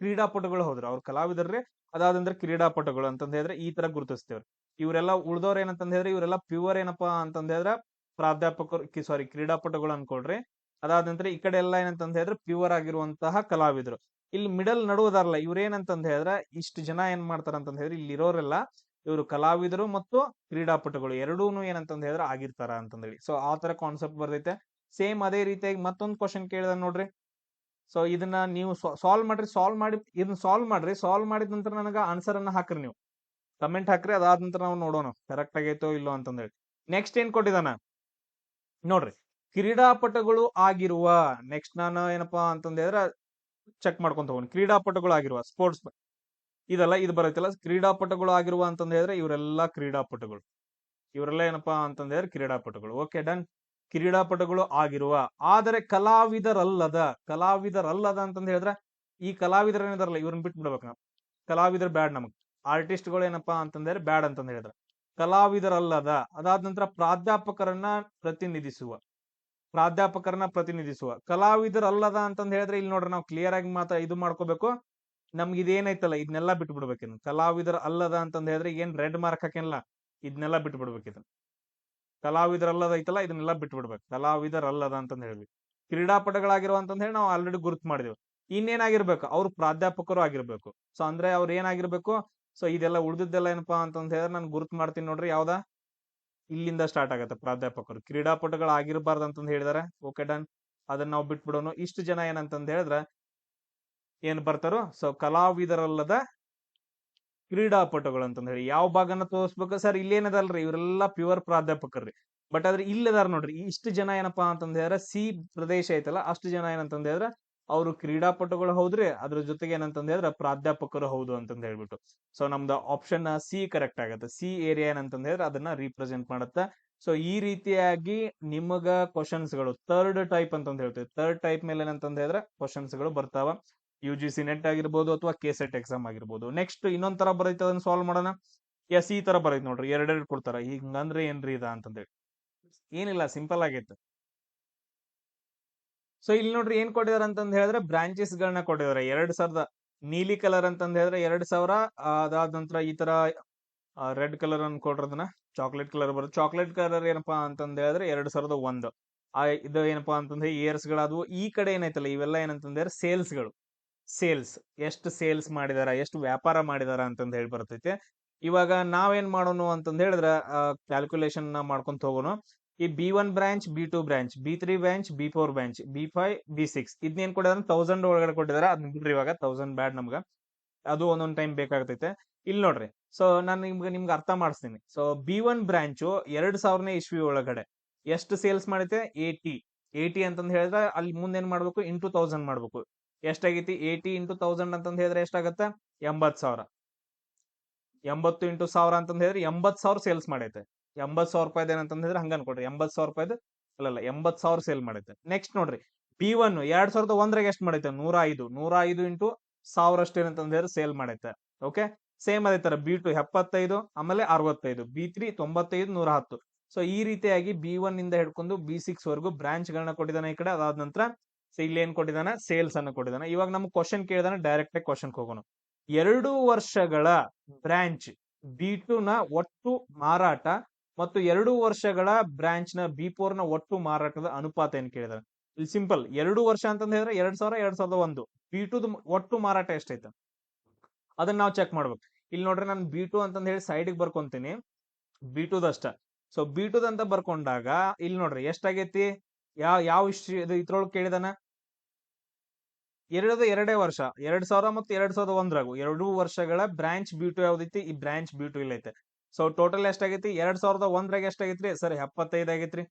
ಕ್ರೀಡಾಪಟುಗಳು ಹೋದ್ರು. ಅವ್ರು ಕಲಾವಿದರ್ರಿ, ಅದಾದಂದ್ರೆ ಕ್ರೀಡಾಪಟುಗಳು ಅಂತಂದ್ ಹೇಳಿದ್ರೆ ಈ ತರ ಗುರುತಿಸ್ತೇವ್ರಿ. ಇವರೆಲ್ಲ ಉಳ್ದವ್ರ ಏನಂತಂದ್ ಹೇಳಿದ್ರೆ ಇವರೆಲ್ಲ ಪ್ಯೂರ್ ಏನಪ್ಪಾ ಅಂತಂದ್ ಹೇಳಿದ್ರೆ ಪ್ರಾಧ್ಯಾಪಕರು ಸಾರಿ ಕ್ರೀಡಾಪಟುಗಳು ಅನ್ಕೊಳ್ರಿ. ಅದಾದ ನಂತರ ಈ ಕಡೆ ಎಲ್ಲ ಏನಂತಂದ್ ಹೇಳಿದ್ರೆ ಪ್ಯೂರ್ ಆಗಿರುವಂತಹ ಕಲಾವಿದರು. ಇಲ್ಲಿ ಮಿಡಲ್ ನಡುವುದಾರಲ್ಲ ಇವ್ರೇನಂತಂದ್ ಹೇಳಿದ್ರೆ ಇಷ್ಟು ಜನ ಏನ್ ಮಾಡ್ತಾರ ಅಂತಂದ್ ಹೇಳಿದ್ರೆ ಇಲ್ಲಿ ಇರೋರೆಲ್ಲ ಇವರು ಕಲಾವಿದರು ಮತ್ತು ಕ್ರೀಡಾಪಟುಗಳು ಎರಡೂನು ಏನಂತಂದ್ ಹೇಳಿದ್ರೆ ಆಗಿರ್ತಾರ ಅಂತಂದೇಳಿ ಸೊ ಆ ತರ ಕಾನ್ಸೆಪ್ಟ್ ಬರ್ತೈತೆ. ಸೇಮ್ ಅದೇ ರೀತಿಯಾಗಿ ಮತ್ತೊಂದು ಕ್ವಶನ್ ಕೇಳಿದ ನೋಡ್ರಿ. ಸೊ ಇದನ್ನ ನೀವು ಸಾಲ್ವ್ ಮಾಡ್ರಿ ಸಾಲ್ವ್ ಮಾಡಿ, ಇದನ್ನ ಸಾಲ್ವ್ ಮಾಡ್ರಿ ಸಾಲ್ವ್ ಮಾಡಿದ ನಂತರ ನನಗೆ ಆನ್ಸರ್ ಅನ್ನ ಹಾಕ್ರಿ ನೀವು. ಕಮೆಂಟ್ ಹಾಕ್ರಿ, ಅದಾದ ನಂತರ ನಾವು ನೋಡೋಣ ಕರೆಕ್ಟ್ ಆಗೈತೋ ಇಲ್ಲೋ ಅಂತಂದೇಳಿ ನೆಕ್ಸ್ಟ್ ಏನ್ ಕೊಟ್ಟಿದಾನ? ನೋಡ್ರಿ, ಕ್ರೀಡಾಪಟುಗಳು ಆಗಿರುವ ನೆಕ್ಸ್ಟ್ ನಾನು ಏನಪ್ಪಾ ಅಂತಂದ್ರೆ ಚೆಕ್ ಮಾಡ್ಕೊಂತ ಹೋಗೋಣ. ಕ್ರೀಡಾಪಟುಗಳು ಆಗಿರುವ ಸ್ಪೋರ್ಟ್ಸ್ ಇದೆಲ್ಲ ಇದು ಬರೈತಲ್ಲ, ಕ್ರೀಡಾಪಟುಗಳು ಆಗಿರುವ ಅಂತಂದ್ರೆ ಇವರೆಲ್ಲ ಕ್ರೀಡಾಪಟುಗಳು. ಇವರೆಲ್ಲ ಏನಪ್ಪಾ ಅಂತಂದ್ರೆ ಕ್ರೀಡಾಪಟುಗಳು. ಓಕೆ ಡನ್ ಕ್ರೀಡಾಪಟುಗಳು ಆಗಿರುವ, ಆದರೆ ಕಲಾವಿದರಲ್ಲದ ಕಲಾವಿದರಲ್ಲದ ಅಂತಂದು ಹೇಳಿದ್ರೆ, ಈ ಕಲಾವಿದರ ಏನಿದಾರಲ್ಲ ಇವ್ರನ್ನ ಬಿಟ್ಟು ಬಿಡ್ಬೇಕು ನಾವು. ಕಲಾವಿದರು ಬ್ಯಾಡ್ ನಮಗ್. ಆರ್ಟಿಸ್ಟ್ಗಳು ಏನಪ್ಪಾ ಅಂತಂದ್ರೆ ಬ್ಯಾಡ್ ಅಂತಂದು ಹೇಳಿದ್ರೆ. ಕಲಾವಿದರಲ್ಲದ, ಅದಾದ ನಂತರ ಪ್ರಾಧ್ಯಾಪಕರನ್ನ ಪ್ರತಿನಿಧಿಸುವ ಪ್ರಾಧ್ಯಾಪಕರನ್ನ ಪ್ರತಿನಿಧಿಸುವ, ಕಲಾವಿದರಲ್ಲದ ಅಂತಂದು ಹೇಳಿದ್ರೆ ಇಲ್ಲಿ ನೋಡ್ರಿ ನಾವು ಕ್ಲಿಯರ್ ಆಗಿ ಮಾತ್ರ ಇದು ಮಾಡ್ಕೋಬೇಕು. ನಮ್ಗೆ ಇದೇನೈತಲ್ಲ ಇದನ್ನೆಲ್ಲ ಬಿಟ್ಟು ಬಿಡ್ಬೇಕಿನ್ ಕಲಾವಿದರ ಅಲ್ಲದ ಅಂತಂದು ಹೇಳಿದ್ರೆ ಏನ್ ರೆಡ್ ಮಾರ್ಕ್ ಹಾಕಿಲ್ಲ ಇದನ್ನೆಲ್ಲ ಬಿಟ್ಟು ಬಿಡ್ಬೇಕಿದ್ ಕಲಾವಿದರಲ್ಲದ ಐತಲ್ಲ ಇದನ್ನೆಲ್ಲ ಬಿಟ್ಟು ಬಿಡ್ಬೇಕು ಕಲಾವಿದರಲ್ಲದ ಅಂತ ಹೇಳಿ ಕ್ರೀಡಾಪಟುಗಳಾಗಿರುವ ಅಂತಂದ್ ಹೇಳಿ ನಾವು ಆಲ್ರೆಡಿ ಗುರುತು ಮಾಡಿದೆವು. ಇನ್ನೇನಾಗಿರ್ಬೇಕು? ಅವ್ರು ಪ್ರಾಧ್ಯಾಪಕರು ಆಗಿರ್ಬೇಕು. ಸೊ ಅಂದ್ರೆ ಅವ್ರು ಏನಾಗಿರ್ಬೇಕು? ಸೊ ಇದೆಲ್ಲ ಉಳಿದಿದ್ದೆಲ್ಲ ಏನಪ್ಪಾ ಅಂತಂದ್ ಹೇಳಿದ್ರೆ ನಾನು ಗುರುತು ಮಾಡ್ತೀನಿ ನೋಡ್ರಿ, ಯಾವ್ದಾ? ಇಲ್ಲಿಂದ ಸ್ಟಾರ್ಟ್ ಆಗತ್ತೆ ಪ್ರಾಧ್ಯಾಪಕರು. ಕ್ರೀಡಾಪಟುಗಳು ಆಗಿರಬಾರ್ದು ಅಂತಂದ್ ಹೇಳಿದಾರೆ? ಓಕೆ ಡನ್ ಅದನ್ನ ನಾವು ಬಿಟ್ಬಿಡೋನು. ಇಷ್ಟು ಜನ ಏನಂತಂದ್ ಹೇಳಿದ್ರೆ ಏನ್ ಬರ್ತಾರೋ? ಸೊ ಕಲಾವಿದರಲ್ಲದ ಕ್ರೀಡಾಪಟುಗಳು ಅಂತಂದ್ ಹೇಳಿ ಯಾವ ಭಾಗನ ತೋರಿಸ್ಬೇಕು? ಸರ್, ಇಲ್ಲೇನದಲ್ರಿ. ಇವರೆಲ್ಲ ಪ್ಯೂರ್ ಪ್ರಾಧ್ಯಾಪಕರ್ರಿ. ಬಟ್ ಆದ್ರೆ ಇಲ್ಲದಾರ ನೋಡ್ರಿ. ಇಷ್ಟು ಜನ ಏನಪ್ಪಾ ಅಂತಂದ್ರೆ ಹೇಳಿದ್ರೆ ಸಿ ಪ್ರದೇಶ ಐತಲ್ಲ, ಅಷ್ಟು ಜನ ಏನಂತಂದ ಹೇಳಿದ್ರೆ ಅವರು ಕ್ರೀಡಾಪಟುಗಳು ಹೌದ್ರಿ. ಅದ್ರ ಜೊತೆಗೆ ಏನಂತಂದ ಹೇಳಿದ್ರೆ ಪ್ರಾಧ್ಯಾಪಕರು ಹೌದು ಅಂತಂದ ಹೇಳ್ಬಿಟ್ಟು. ಸೊ ನಮ್ದು ಆಪ್ಷನ್ ಸಿ ಕರೆಕ್ಟ್ ಆಗತ್ತೆ. ಸಿ ಏರಿಯಾ ಏನಂತಂದ ಹೇಳಿದ್ರೆ ಅದನ್ನ ರೀಪ್ರೆಸೆಂಟ್ ಮಾಡುತ್ತೆ. ಸೊ ಈ ರೀತಿಯಾಗಿ ನಿಮಗ ಕ್ವಶನ್ಸ್ಗಳು ಥರ್ಡ್ ಟೈಪ್ ಅಂತಂದ ಹೇಳ್ತೀವಿ. ಥರ್ಡ್ ಟೈಪ್ ಮೇಲೆ ಏನಂತಂದ್ರೆ ಹೇಳಿದ್ರೆ ಕ್ವಶನ್ಸ್ಗಳು ಬರ್ತಾವ. ಯು ಜಿ ಸಿ ನೆಟ್ ಆಗಿರ್ಬೋದು ಅಥವಾ ಕೆ ಸೆಟ್ ಎಕ್ಸಾಮ್ ಆಗಿರ್ಬೋದು. ನೆಕ್ಸ್ಟ್ ಇನ್ನೊಂದ್ ತರ ಬರೈತೆ ಅದನ್ನ ಸಾಲ್ವ್ ಮಾಡೋಣ. ಎಸ್ ಈ ತರ ಬರೈತೆ ನೋಡ್ರಿ, ಎರಡೆರಡು ಕೊಡ್ತಾರ. ಹಿಂಗಂದ್ರೆ ಏನ್ರಿ ಇದ ಅಂತಂದೇಳಿ. ಏನಿಲ್ಲ ಸಿಂಪಲ್ ಆಗೈತೆ. ಸೊ ಇಲ್ಲಿ ನೋಡ್ರಿ ಏನ್ ಕೊಟ್ಟಿದಾರೆ ಅಂತಂದ್ ಹೇಳಿದ್ರೆ ಬ್ರಾಂಚಸ್ ಗಳನ್ನ ಕೊಟ್ಟಿದಾರೆ. ಎರಡ್ ಸಾವಿರದ ನೀಲಿ ಕಲರ್ ಅಂತಂದ್ ಹೇಳಿದ್ರೆ ಎರಡ್ ಸಾವಿರ, ಅದಾದ ನಂತರ ಈ ತರ ರೆಡ್ ಕಲರ್ ಅನ್ ಕೊಟ್ಟಿರೋದನ್ನ ಚಾಕ್ಲೇಟ್ ಕಲರ್ ಬರುತ್ತೆ. ಚಾಕ್ಲೇಟ್ ಕಲರ್ ಏನಪ್ಪಾ ಅಂತಂದ್ ಹೇಳಿದ್ರೆ ಎರಡ್ ಸಾವಿರದ ಒಂದು. ಆ, ಇದು ಏನಪ್ಪಾ ಅಂತಂದ್ರೆ ಇಯರ್ಸ್ ಗಳಾದವು. ಈ ಕಡೆ ಏನೈತಲ್ಲ ಇವೆಲ್ಲ ಏನಂತಂದ್ರೆ ಸೇಲ್ಸ್ಗಳು. ಸೇಲ್ಸ್, ಎಷ್ಟು ಸೇಲ್ಸ್ ಮಾಡಿದಾರ, ಎಷ್ಟು ವ್ಯಾಪಾರ ಮಾಡಿದಾರ ಅಂತಂದು ಹೇಳಿ ಬರ್ತೈತೆ. ಇವಾಗ ನಾವೇನ್ ಮಾಡೋಣ ಅಂತಂದು ಹೇಳಿದ್ರ ಕ್ಯಾಲ್ಕುಲೇಷನ್ ಮಾಡ್ಕೊಂತ ಹೋಗೋಣ ಈ B one branch B two branch B three branch B four branch B five B six ಇದನ್ನೇನ್ ಕೊಟ್ಟಿದಾರೆ? ತೌಸಂಡ್ ಒಳಗಡೆ ಕೊಟ್ಟಿದ್ದಾರೆ ಅದ್ ಬಿಡ್ರಿ ಇವಾಗ ತೌಸಂಡ್ ಬ್ಯಾಡ್ ನಮ್ಗ. ಅದು ಒಂದೊಂದ್ ಟೈಮ್ ಬೇಕಾಗ್ತೈತೆ. ಇಲ್ಲಿ ನೋಡ್ರಿ ಸೊ ನಾನು ನಿಮ್ಗೆ ನಿಮ್ಗೆ ಅರ್ಥ ಮಾಡಿಸ್ತೀನಿ. ಸೊ ಬಿ ಒನ್ ಬ್ರಾಂಚು ಎರಡ್ ಸಾವಿರನೇ ಇಸ್ವಿ ಒಳಗಡೆ ಎಷ್ಟು ಸೇಲ್ಸ್ ಮಾಡೈತೆ ಏಟಿ ಏಟಿ ಅಂತಂದ್ ಹೇಳಿದ್ರೆ, ಅಲ್ಲಿ ಮುಂದೆ ಏನ್ ಮಾಡ್ಬೇಕು? ಇಂಟು ತೌಸಂಡ್ ಮಾಡ್ಬೇಕು. ಎಷ್ಟಾಗೈತಿ? ಏಯ್ಟಿ ಇಂಟು ತೌಸಂಡ್ ಅಂತಂದ್ ಹೇಳಿದ್ರೆ ಎಷ್ಟಾಗತ್ತೆ? ಎಂಬತ್ ಸಾವಿರ. ಎಂಬತ್ತು ಇಂಟು ಸಾವಿರ ಅಂತಂದ್ ಹೇಳಿದ್ರೆ ಎಂಬತ್ ಸಾವಿರ ಸೇಲ್ಸ್ ಮಾಡೈತೆ. ಎಂಬತ್ ಸಾವಿರ ರೂಪಾಯಿ ಏನಂತಂದ್ ಹೇಳಿದ್ರೆ ಹಂಗ ಅನ್ಕೊಡ್ರಿ ಎಂಬತ್ ಸಾವಿರ ರೂಪಾಯಿದ ಅಲ್ಲಲ್ಲ ಎಂಬತ್ ಸಾವಿರ ಸೇಲ್ ಮಾಡೈತೆ. ನೆಕ್ಸ್ಟ್ ನೋಡ್ರಿ. ಬಿ ಒನ್ ಎರಡ್ ಸಾವಿರದ ಒಂದ್ರಾಗ ಎಷ್ಟು ಮಾಡೈತೆ? ನೂರ ಐದು ನೂರ ಐದು ಇಂಟು ಸಾವಿರ ಅಷ್ಟು ಏನಂತಂದ್ ಹೇಳಿದ್ರೆ ಸೇಲ್ ಮಾಡೈತೆ. ಓಕೆ ಸೇಮ್ ಅದೇ ತರ ಬಿ ಟು ಎಪ್ಪತ್ತೈದು, ಆಮೇಲೆ ಅರವತ್ತೈದು. ಬಿ ತ್ರೀ ತೊಂಬತ್ತೈದು ನೂರ ಹತ್ತು ಸೊ ಈ ರೀತಿಯಾಗಿ ಬಿ ಒನ್ ಇಂದ ಹಿಡ್ಕೊಂಡು ಬಿ ಸಿಕ್ಸ್ ವರೆಗೂ ಬ್ರಾಂಚ್ ಗಳನ್ನ ಕೊಟ್ಟಿದ್ದಾನೆ ಈ ಕಡೆ. ಅದಾದ ನಂತರ ಸೊ ಇಲ್ಲಿ ಏನ್ ಕೊಟ್ಟಿದ್ದಾನೆ? ಸೇಲ್ಸ್ ಅನ್ನು ಕೊಟ್ಟಿದ್ದಾನೆ. ಇವಾಗ ನಮ್ಗೆ ಕ್ವಶನ್ ಕೇಳಿದಾನೆ ಡೈರೆಕ್ಟ್ ಆಗಿ ಕ್ವಶನ್ ಹೋಗೋಣ ಎರಡು ವರ್ಷಗಳ ಬ್ರಾಂಚ್ ಬಿ ಟು ನ ಒಟ್ಟು ಮಾರಾಟ ಮತ್ತು ಎರಡು ವರ್ಷಗಳ ಬ್ರಾಂಚ್ನ ಬಿ ಫೋರ್ನ ಒಟ್ಟು ಮಾರಾಟದ ಅನುಪಾತ ಏನ್ ಕೇಳಿದಾರೆ ಇಲ್ಲಿ ಸಿಂಪಲ್ ಎರಡು ವರ್ಷ ಅಂತಂದ್ರೆ ಹೇಳಿದ್ರೆ ಎರಡ್ ಸಾವಿರ ಎರಡ್ ಸಾವಿರದ ಒಂದು. ಬಿ ಟು ಒಟ್ಟು ಮಾರಾಟ ಎಷ್ಟೈತೆ? ಅದನ್ನ ನಾವು ಚೆಕ್ ಮಾಡ್ಬೇಕು. ಇಲ್ಲಿ ನೋಡ್ರಿ ನಾನು ಬಿ ಟು ಅಂತಂದ ಹೇಳಿ ಸೈಡ್ ಬರ್ಕೊಂತೀನಿ. ಬಿ ಟುದಷ್ಟ ಸೊ ಬಿ ಟುದಂತ ಅಂತ ಬರ್ಕೊಂಡಾಗ ಇಲ್ಲಿ ನೋಡ್ರಿ ಎಷ್ಟಾಗೈತಿ? ಯಾವ ಯಾವ ಇಷ್ಟು ಇದು ಇದ್ರೊಳಗೆ ಕೇಳಿದಾನ? ಎರಡು ಎರಡೇ ವರ್ಷ, ಎರಡ್ ಸಾವಿರ ಮತ್ತು ಎರಡ್ ಸಾವಿರದ ಒಂದ್ರಾಗು, ಎರಡು ವರ್ಷಗಳ ಬ್ರಾಂಚ್ ಬಿ ಟು ಯಾವ್ದೈತಿ? ಈ ಬ್ರಾಂಚ್ ಬಿ ಟು ಇಲ್ಲೈತೆ. ಸೊ ಟೋಟಲ್ ಎಷ್ಟಾಗೈತಿ? ಎರಡ್ ಸಾವಿರದ ಒಂದ್ರಾಗ ಎಷ್ಟಾಗೈತ್ರಿ? ಸರಿ, ಎಪ್ಪತ್ತೈದು ಆಗೈತ್ರಿ.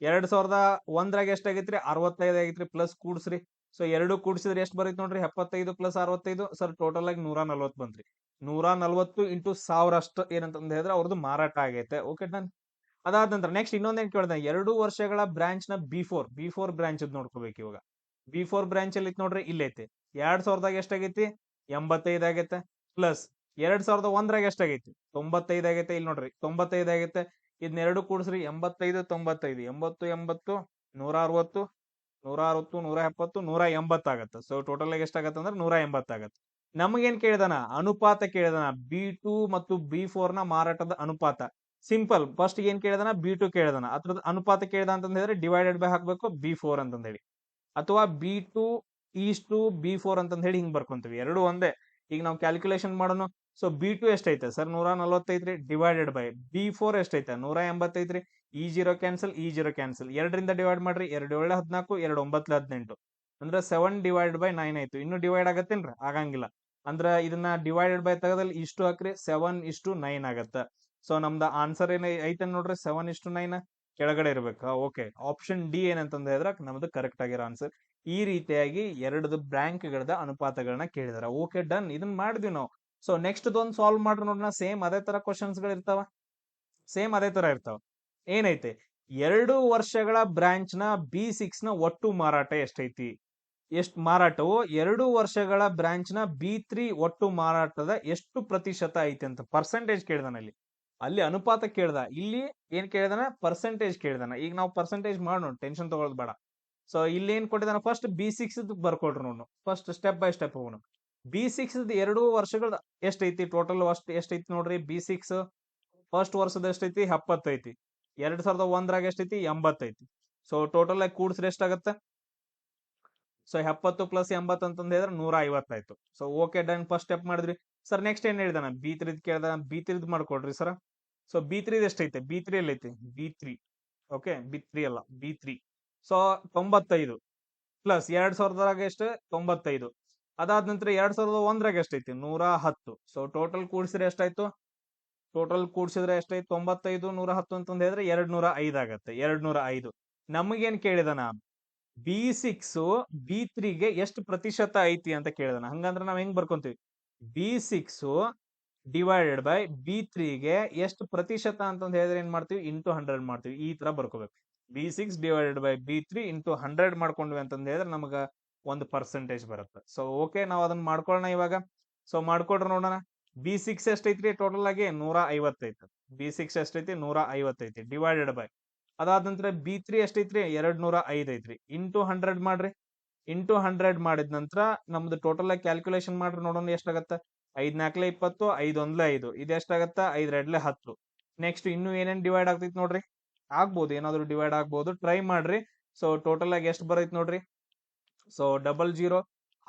ಎರಡ್ ಸಾವಿರದ ಒಂದ್ರಾಗ ಎಷ್ಟಾಗೈತ್ರಿ? ಅರವತ್ತೈದು ಆಗೈತ್ರಿ ಪ್ಲಸ್ ಕೂಡ್ಸ್ರಿ. ಸೊ ಎರಡು ಕೂಡ್ಸಿದ್ರೆ ಎಷ್ಟು ಬರೈತಿ ನೋಡ್ರಿ? ಎಪ್ಪತ್ತೈದು ಪ್ಲಸ್ ಅರವತ್ತೈದು. ಸರ್ ಟೋಟಲ್ ಆಗಿ ನೂರ ನಲ್ವತ್ತು ಬಂದ್ರಿ ನೂರ ನಲ್ವತ್ತು ಇಂಟು ಸಾವಿರ ಅಷ್ಟು ಏನಂತಂದು ಹೇಳಿದ್ರೆ ಅವ್ರದ್ದು ಮಾರಾಟ ಆಗೈತೆ. ಓಕೆ ಡನ್ ಅದಾದ ನಂತರ ನೆಕ್ಸ್ಟ್ ಇನ್ನೊಂದೇನ್ ಕೇಳಿದೆ, ಎರಡು ವರ್ಷಗಳ ಬ್ರಾಂಚ್ನ B four B four branch ನೋಡ್ಕೋಬೇಕು ಇವಾಗ. ಬಿ ಫೋರ್ ಬ್ರಾಂಚ್ ಅಲ್ಲಿ ನೋಡ್ರಿ ಇಲ್ಲೈತಿ ಎರಡ್ ಸಾವಿರದಾಗ ಎಷ್ಟಾಗೈತಿ ಎಂಬತ್ತೈದು ಆಗೈತೆ. ಪ್ಲಸ್ ಎರಡ್ ಸಾವಿರದ ಒಂದ್ರಾಗ ಎಷ್ಟಾಗೈತಿ ತೊಂಬತ್ತೈದು ಆಗೈತೆ ಇಲ್ಲಿ ನೋಡ್ರಿ. ತೊಂಬತ್ತೈದು ಆಗೈತೆ. ಇದನ್ನೆರಡು ಕೂಡಿಸ್ರಿ, ಎಂಬತ್ತೈದು, ತೊಂಬತ್ತೈದು. ಎಂಬತ್ತು ಎಂಬತ್ತು, ನೂರ ಅರವತ್ತು ನೂರ ಅರವತ್ತು, ನೂರ ಎಪ್ಪತ್ತು, ನೂರ ಎಂಬತ್ತಾಗತ್ತೆ ಸೊ ಟೋಟಲ್ ಆಗಿ ಎಷ್ಟಾಗತ್ತೆ ಅಂದ್ರೆ ನೂರ ಎಂಬತ್ತಾಗತ್ತೆ ನಮಗೇನ್ ಕೇಳಿದಾನ? ಅನುಪಾತ ಕೇಳಿದಾನ? ಬಿ ಟು ಮತ್ತು ಬಿ ಫೋರ್ನ ಮಾರಾಟದ ಅನುಪಾತ. ಸಿಂಪಲ್ ಫಸ್ಟ್ ಏನ್ ಕೇಳಿದಾನ? B to ಕೇಳಿದಾನ. ಅದ್ರದ್ದು ಅನುಪಾತ ಕೇಳಿದ ಅಂತ ಹೇಳಿದ್ರೆ ಡಿವೈಡೆಡ್ ಬೈ ಹಾಕ್ಬೇಕು ಬಿ ಫೋರ್ ಅಂತ ಹೇಳಿ ಅಥವಾ B two is to B four ಅಂತ ಹೇಳಿ ಹಿಂಗ್ ಬರ್ಕೊಂತೀವಿ. ಎರಡು ಒಂದೇ. ಈಗ ನಾವು ಕ್ಯಾಲ್ಕುಲೇಷನ್ ಮಾಡೋಣ ಸೊ ಬಿ ಟು ಎಷ್ಟೈತೆ? ಸರ್, ನೂರ ನಲವತ್ತೈತ್ರಿ? ಡಿವೈಡೆಡ್ ಬೈ ಬಿ ಫೋರ್ ಎಷ್ಟೈತೆ? ನೂರ ಎಂಬತ್ತೈತ್ರಿ? ಈ ಜೀರೋ ಕ್ಯಾನ್ಸಲ್ ಈ ಜೀರೋ ಕ್ಯಾನ್ಸಲ್ ಎರಡರಿಂದ ಡಿವೈಡ್ ಮಾಡ್ರಿ, ಎರಡು ಏಳು ಹದಿನಾಲ್ಕು, ಎರಡು ಒಂಬತ್ತು ಹದಿನೆಂಟು. ಅಂದ್ರೆ ಸೆವೆನ್ ಡಿವೈಡ್ ಬೈ ನೈನ್ ಆಯ್ತು. ಇನ್ನು ಡಿವೈಡ್ ಆಗತ್ತೇನ್ರಿ? ಆಗಂಗಿಲ್ಲ. ಅಂದ್ರೆ ಇದನ್ನ ಡಿವೈಡೆಡ್ ಬೈ ತೆಗದಲ್ಲಿ ಇಷ್ಟು ಹಾಕ್ರಿ ಸೆವೆನ್ ಇಷ್ಟು ನೈನ್ ಆಗತ್ತ. ಸೊ ನಮ್ದು ಆನ್ಸರ್ ಏನ ಐತೆ ನೋಡ್ರಿ ಸೆವೆನ್ ಇಷ್ಟು ನೈನ್ ಕೆಳಗಡೆ ಇರ್ಬೇಕು. ಓಕೆ ಆಪ್ಷನ್ ಡಿ ಏನಂತಂದ ಹೇಳಿದ್ರೆ ನಮ್ದು ಕರೆಕ್ಟ್ ಆಗಿರೋ ಆನ್ಸರ್ ಈ ರೀತಿಯಾಗಿ ಎರಡು ಬ್ಯಾಂಕ್ಗಳದ ಅನುಪಾತಗಳನ್ನ ಕೇಳಿದಾರೆ. ಓಕೆ ಡನ್ ಇದನ್ನ ಮಾಡಿದ್ವಿ ನಾವು. ಸೊ ನೆಕ್ಸ್ಟ್ ಒಂದ್ ಸಾಲ್ವ್ ಮಾಡ್ರಿ ನೋಡೋಣ ಸೇಮ್ ಅದೇ ತರ ಕ್ವಶನ್ಸ್ಗಳು ಇರ್ತಾವ. ಸೇಮ್ ಅದೇ ತರ ಇರ್ತಾವ. ಏನೈತೆ? ಎರಡು ವರ್ಷಗಳ ಬ್ರಾಂಚ್ನ ಬಿ ಸಿಕ್ಸ್ನ ಒಟ್ಟು ಮಾರಾಟ ಎಷ್ಟೈತಿ? ಎಷ್ಟು ಮಾರಾಟವು? ಎರಡು ವರ್ಷಗಳ ಬ್ರಾಂಚ್ನ ಬಿ ತ್ರೀ ಒಟ್ಟು ಮಾರಾಟದ ಎಷ್ಟು ಪ್ರತಿಶತ ಐತಿ ಅಂತ ಪರ್ಸೆಂಟೇಜ್ ಕೇಳ್ದಾನ ಅಲ್ಲಿ ಅನುಪಾತ ಕೇಳ್ದ, ಇಲ್ಲಿ ಏನ್ ಕೇಳಿದಾನ? ಪರ್ಸೆಂಟೇಜ್ ಕೇಳ್ದಾನ. ಈಗ ನಾವು ಪರ್ಸೆಂಟೇಜ್ ಮಾಡೋಣ ಟೆನ್ಷನ್ ತಗೊಳ್ಳೋದು ಬೇಡ. ಸೊ ಇಲ್ಲಿ ಏನ್ ಕೊಟ್ಟಿದ್ದಾನೆ ಫಸ್ಟ್ ಬಿ ಸಿಕ್ಸ್ ಬರ್ಕೊಳ್ರಿ ನೋಡು ಫಸ್ಟ್ ಸ್ಟೆಪ್ ಬೈ ಸ್ಟೆಪ್ ಹೋಗೋಣ ಬಿ ಸಿಕ್ಸ್ ಎರಡು ವರ್ಷಗಳ ಎಷ್ಟೈತಿ? ಟೋಟಲ್ ಅಷ್ಟ್, ಎಷ್ಟೈತಿ ನೋಡ್ರಿ? ಬಿ ಸಿಕ್ಸ್ ಫಸ್ಟ್ ವರ್ಷದ ಎಷ್ಟೈತಿ? ಎಪ್ಪತ್ತೈತಿ. ಎರಡ್ ಸಾವಿರದ ಒಂದ್ರಾಗ ಎಷ್ಟೈತಿ? ಎಂಬತ್ತೈತಿ. ಸೊ ಟೋಟಲ್ ಆಗಿ ಕೂಡ್ಸ್ರಿ ಎಷ್ಟಾಗತ್ತ? ಸೊ ಎಪ್ಪತ್ತು ಪ್ಲಸ್ ಎಂಬತ್ತು ಅಂತಂದ ಹೇಳಿದ್ರೆ ನೂರ ಐವತ್ತಾಯ್ತು so okay done first step ಮಾಡಿದ್ರಿ ಸರ್ ನೆಕ್ಸ್ಟ್ ಏನ್ ಹೇಳಿದಾನ? ಬಿ ತ್ರಿದ್ ಕೇಳ್ದ ಬಿ ಮಾಡ್ಕೊಡ್ರಿ ಸರ್ ಸೊ ಬಿ ತ್ರೀ ಎಷ್ಟೈತೆ? ಬಿ ತ್ರೀ ಅಲ್ಲಿ ಐತೆ B three okay B three ಅಲ್ಲ. ಬಿ ತ್ರೀ ಸೊ ತೊಂಬತ್ತೈದು. ಪ್ಲಸ್ ಎರಡ್ ಸಾವಿರದಾಗ ಎಷ್ಟು? ತೊಂಬತ್ತೈದು. ಅದಾದ ನಂತರ ಎರಡ್ ಸಾವಿರದ ಒಂದ್ರಾಗ ಎಷ್ಟೈತಿ? ನೂರ ಹತ್ತು. ಸೊ ಟೋಟಲ್ ಕೂಡಿಸಿದ್ರೆ ಎಷ್ಟಾಯ್ತು? ಟೋಟಲ್ ಕೂಡಿಸಿದ್ರೆ ಎಷ್ಟೈತಿ ತೊಂಬತ್ತೈದು, ನೂರ ಹತ್ತು ಅಂತಂದ್ ಹೇಳಿದ್ರೆ ಎರಡ್ ನೂರ ಐದು ಆಗತ್ತೆ. ಎರಡ್ ನೂರ ಐದು. ನಮಗೇನ್ ಕೇಳಿದಾನ? ಬಿ ಸಿಕ್ಸ್ ಬಿ ತ್ರೀಗೆ ಎಷ್ಟು ಪ್ರತಿಶತ ಐತಿ ಅಂತ ಕೇಳಿದಾನ? ಹಂಗಂದ್ರೆ ನಾವ್ ಹೆಂಗ್ ಬರ್ಕೊಂತೀವಿ? B six divided by B ತ್ರೀಗೆ ಎಷ್ಟು ಪ್ರತಿಶತ ಅಂತ ಹೇಳಿದ್ರೆ ಏನ್ ಮಾಡ್ತೀವಿ? ಇಂಟು ಹಂಡ್ರೆಡ್ ಮಾಡ್ತೀವಿ. ಈ ತರ ಬರ್ಕೋಬೇಕು. B six divided by B three into hundred ಮಾಡ್ಕೊಂಡ್ವಿ ಅಂತಂದ ಹೇಳಿದ್ರೆ ನಮಗ ಒಂದು ಪರ್ಸೆಂಟೇಜ್ ಬರುತ್ತೆ. ಸೊ ಓಕೆ ನಾವ್ ಅದನ್ನ ಮಾಡ್ಕೊಳ್ಳೋಣ ಇವಾಗ. ಸೊ ಮಾಡ್ಕೊಡ್ರಿ ನೋಡೋಣ. ಬಿ ಸಿಕ್ಸ್ ಎಷ್ಟೈತ್ರಿ ಟೋಟಲ್ ಆಗಿ? ನೂರ ಐವತ್ತೈತಿ ಬಿ ಸಿಕ್ಸ್ ಎಷ್ಟೈತಿ? ನೂರ ಐವತ್ತೈತಿ ಡಿವೈಡೆಡ್ ಬೈ ಅದಾದ ನಂತರ ಬಿ ತ್ರೀ ಎಷ್ಟೈತ್ರಿ? ಎರಡ್ ನೂರ ಐದ್ ಐತ್ರಿ ಇಂಟು ಹಂಡ್ರೆಡ್ ಮಾಡ್ರಿ. ಇಂಟು ಹಂಡ್ರೆಡ್ ಮಾಡಿದ ನಂತರ ನಮ್ದು ಟೋಟಲ್ ಆಗಿ ಕ್ಯಾಲ್ಕುಲೇಷನ್ ಮಾಡ್ರಿ ನೋಡೋಣ ಎಷ್ಟಾಗತ್ತ. ಐದ್ ನಾಲ್ಕಲೆ ಇಪ್ಪತ್ತು ಐದ್ ಒಂದ್ಲೆ ಐದು. ಇದು ಎಷ್ಟಾಗತ್ತ? ಐದ್ ಎರಡ್ಲೆ ಹತ್ತು. ನೆಕ್ಸ್ಟ್ ಇನ್ನು ಏನೇನ್ ಡಿವೈಡ್ ಆಗ್ತೈತಿ ನೋಡ್ರಿ? ಆಗ್ಬೋದು, ಏನಾದ್ರು ಡಿವೈಡ್ ಆಗ್ಬೋದು. ಟ್ರೈ ಮಾಡ್ರಿ. ಸೊ ಟೋಟಲ್ ಆಗಿ ಎಷ್ಟು ಬರೈತ್ ನೋಡ್ರಿ? ಸೊ ಡಬಲ್ ಜೀರೋ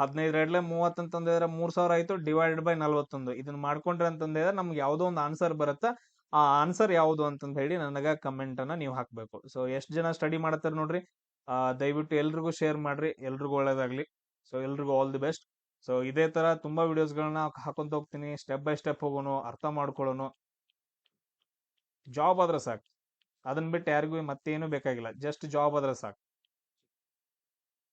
ಹದಿನೈದು ಎರಡ್ಲೆ ಮೂವತ್ತು ಅಂತಂದ್ರೆ ಮೂರ್ ಸಾವಿರ ಆಯ್ತು ಡಿವೈಡೆಡ್ ಬೈ ನಲ್ವತ್ತೊಂದು ಇದನ್ನ ಮಾಡ್ಕೊಂಡ್ರೆ ಅಂತಂದ್ರೆ ನಮ್ಗೆ ಯಾವ್ದೋ ಒಂದು ಆನ್ಸರ್ ಬರುತ್ತೆ? ಆ ಆನ್ಸರ್ ಯಾವುದು ಅಂತಂದ ಹೇಳಿ ನನಗ ಕಮೆಂಟ್ ಅನ್ನ ನೀವು ಹಾಕ್ಬೇಕು. ಸೊ ಎಷ್ಟ್ ಜನ ಸ್ಟಡಿ ಮಾಡ್ತಾರೆ ನೋಡ್ರಿ? ದಯವಿಟ್ಟು ಎಲ್ರಿಗೂ ಶೇರ್ ಮಾಡ್ರಿ. ಎಲ್ರಿಗೂ ಒಳ್ಳೇದಾಗ್ಲಿ. ಸೊ ಎಲ್ರಿಗೂ ಆಲ್ ದಿ ಬೆಸ್ಟ್ ಸೊ ಇದೇ ತರ ತುಂಬಾ ವಿಡಿಯೋಸ್ ಗಳನ್ನ ಹಾಕೊಂತ ಹೋಗ್ತೀನಿ. ಸ್ಟೆಪ್ ಬೈ ಸ್ಟೆಪ್ ಹೋಗೋಣ ಅರ್ಥ ಮಾಡ್ಕೊಳ್ಳೋನು. ಜಾಬ್ ಆದ್ರೆ ಸಾಕು. ಅದನ್ನ ಬಿಟ್ಟು ಯಾರಿಗೂ ಮತ್ತೇನು ಬೇಕಾಗಿಲ್ಲ. ಜಸ್ಟ್ ಜಾಬ್ ಆದ್ರೆ ಸಾಕು.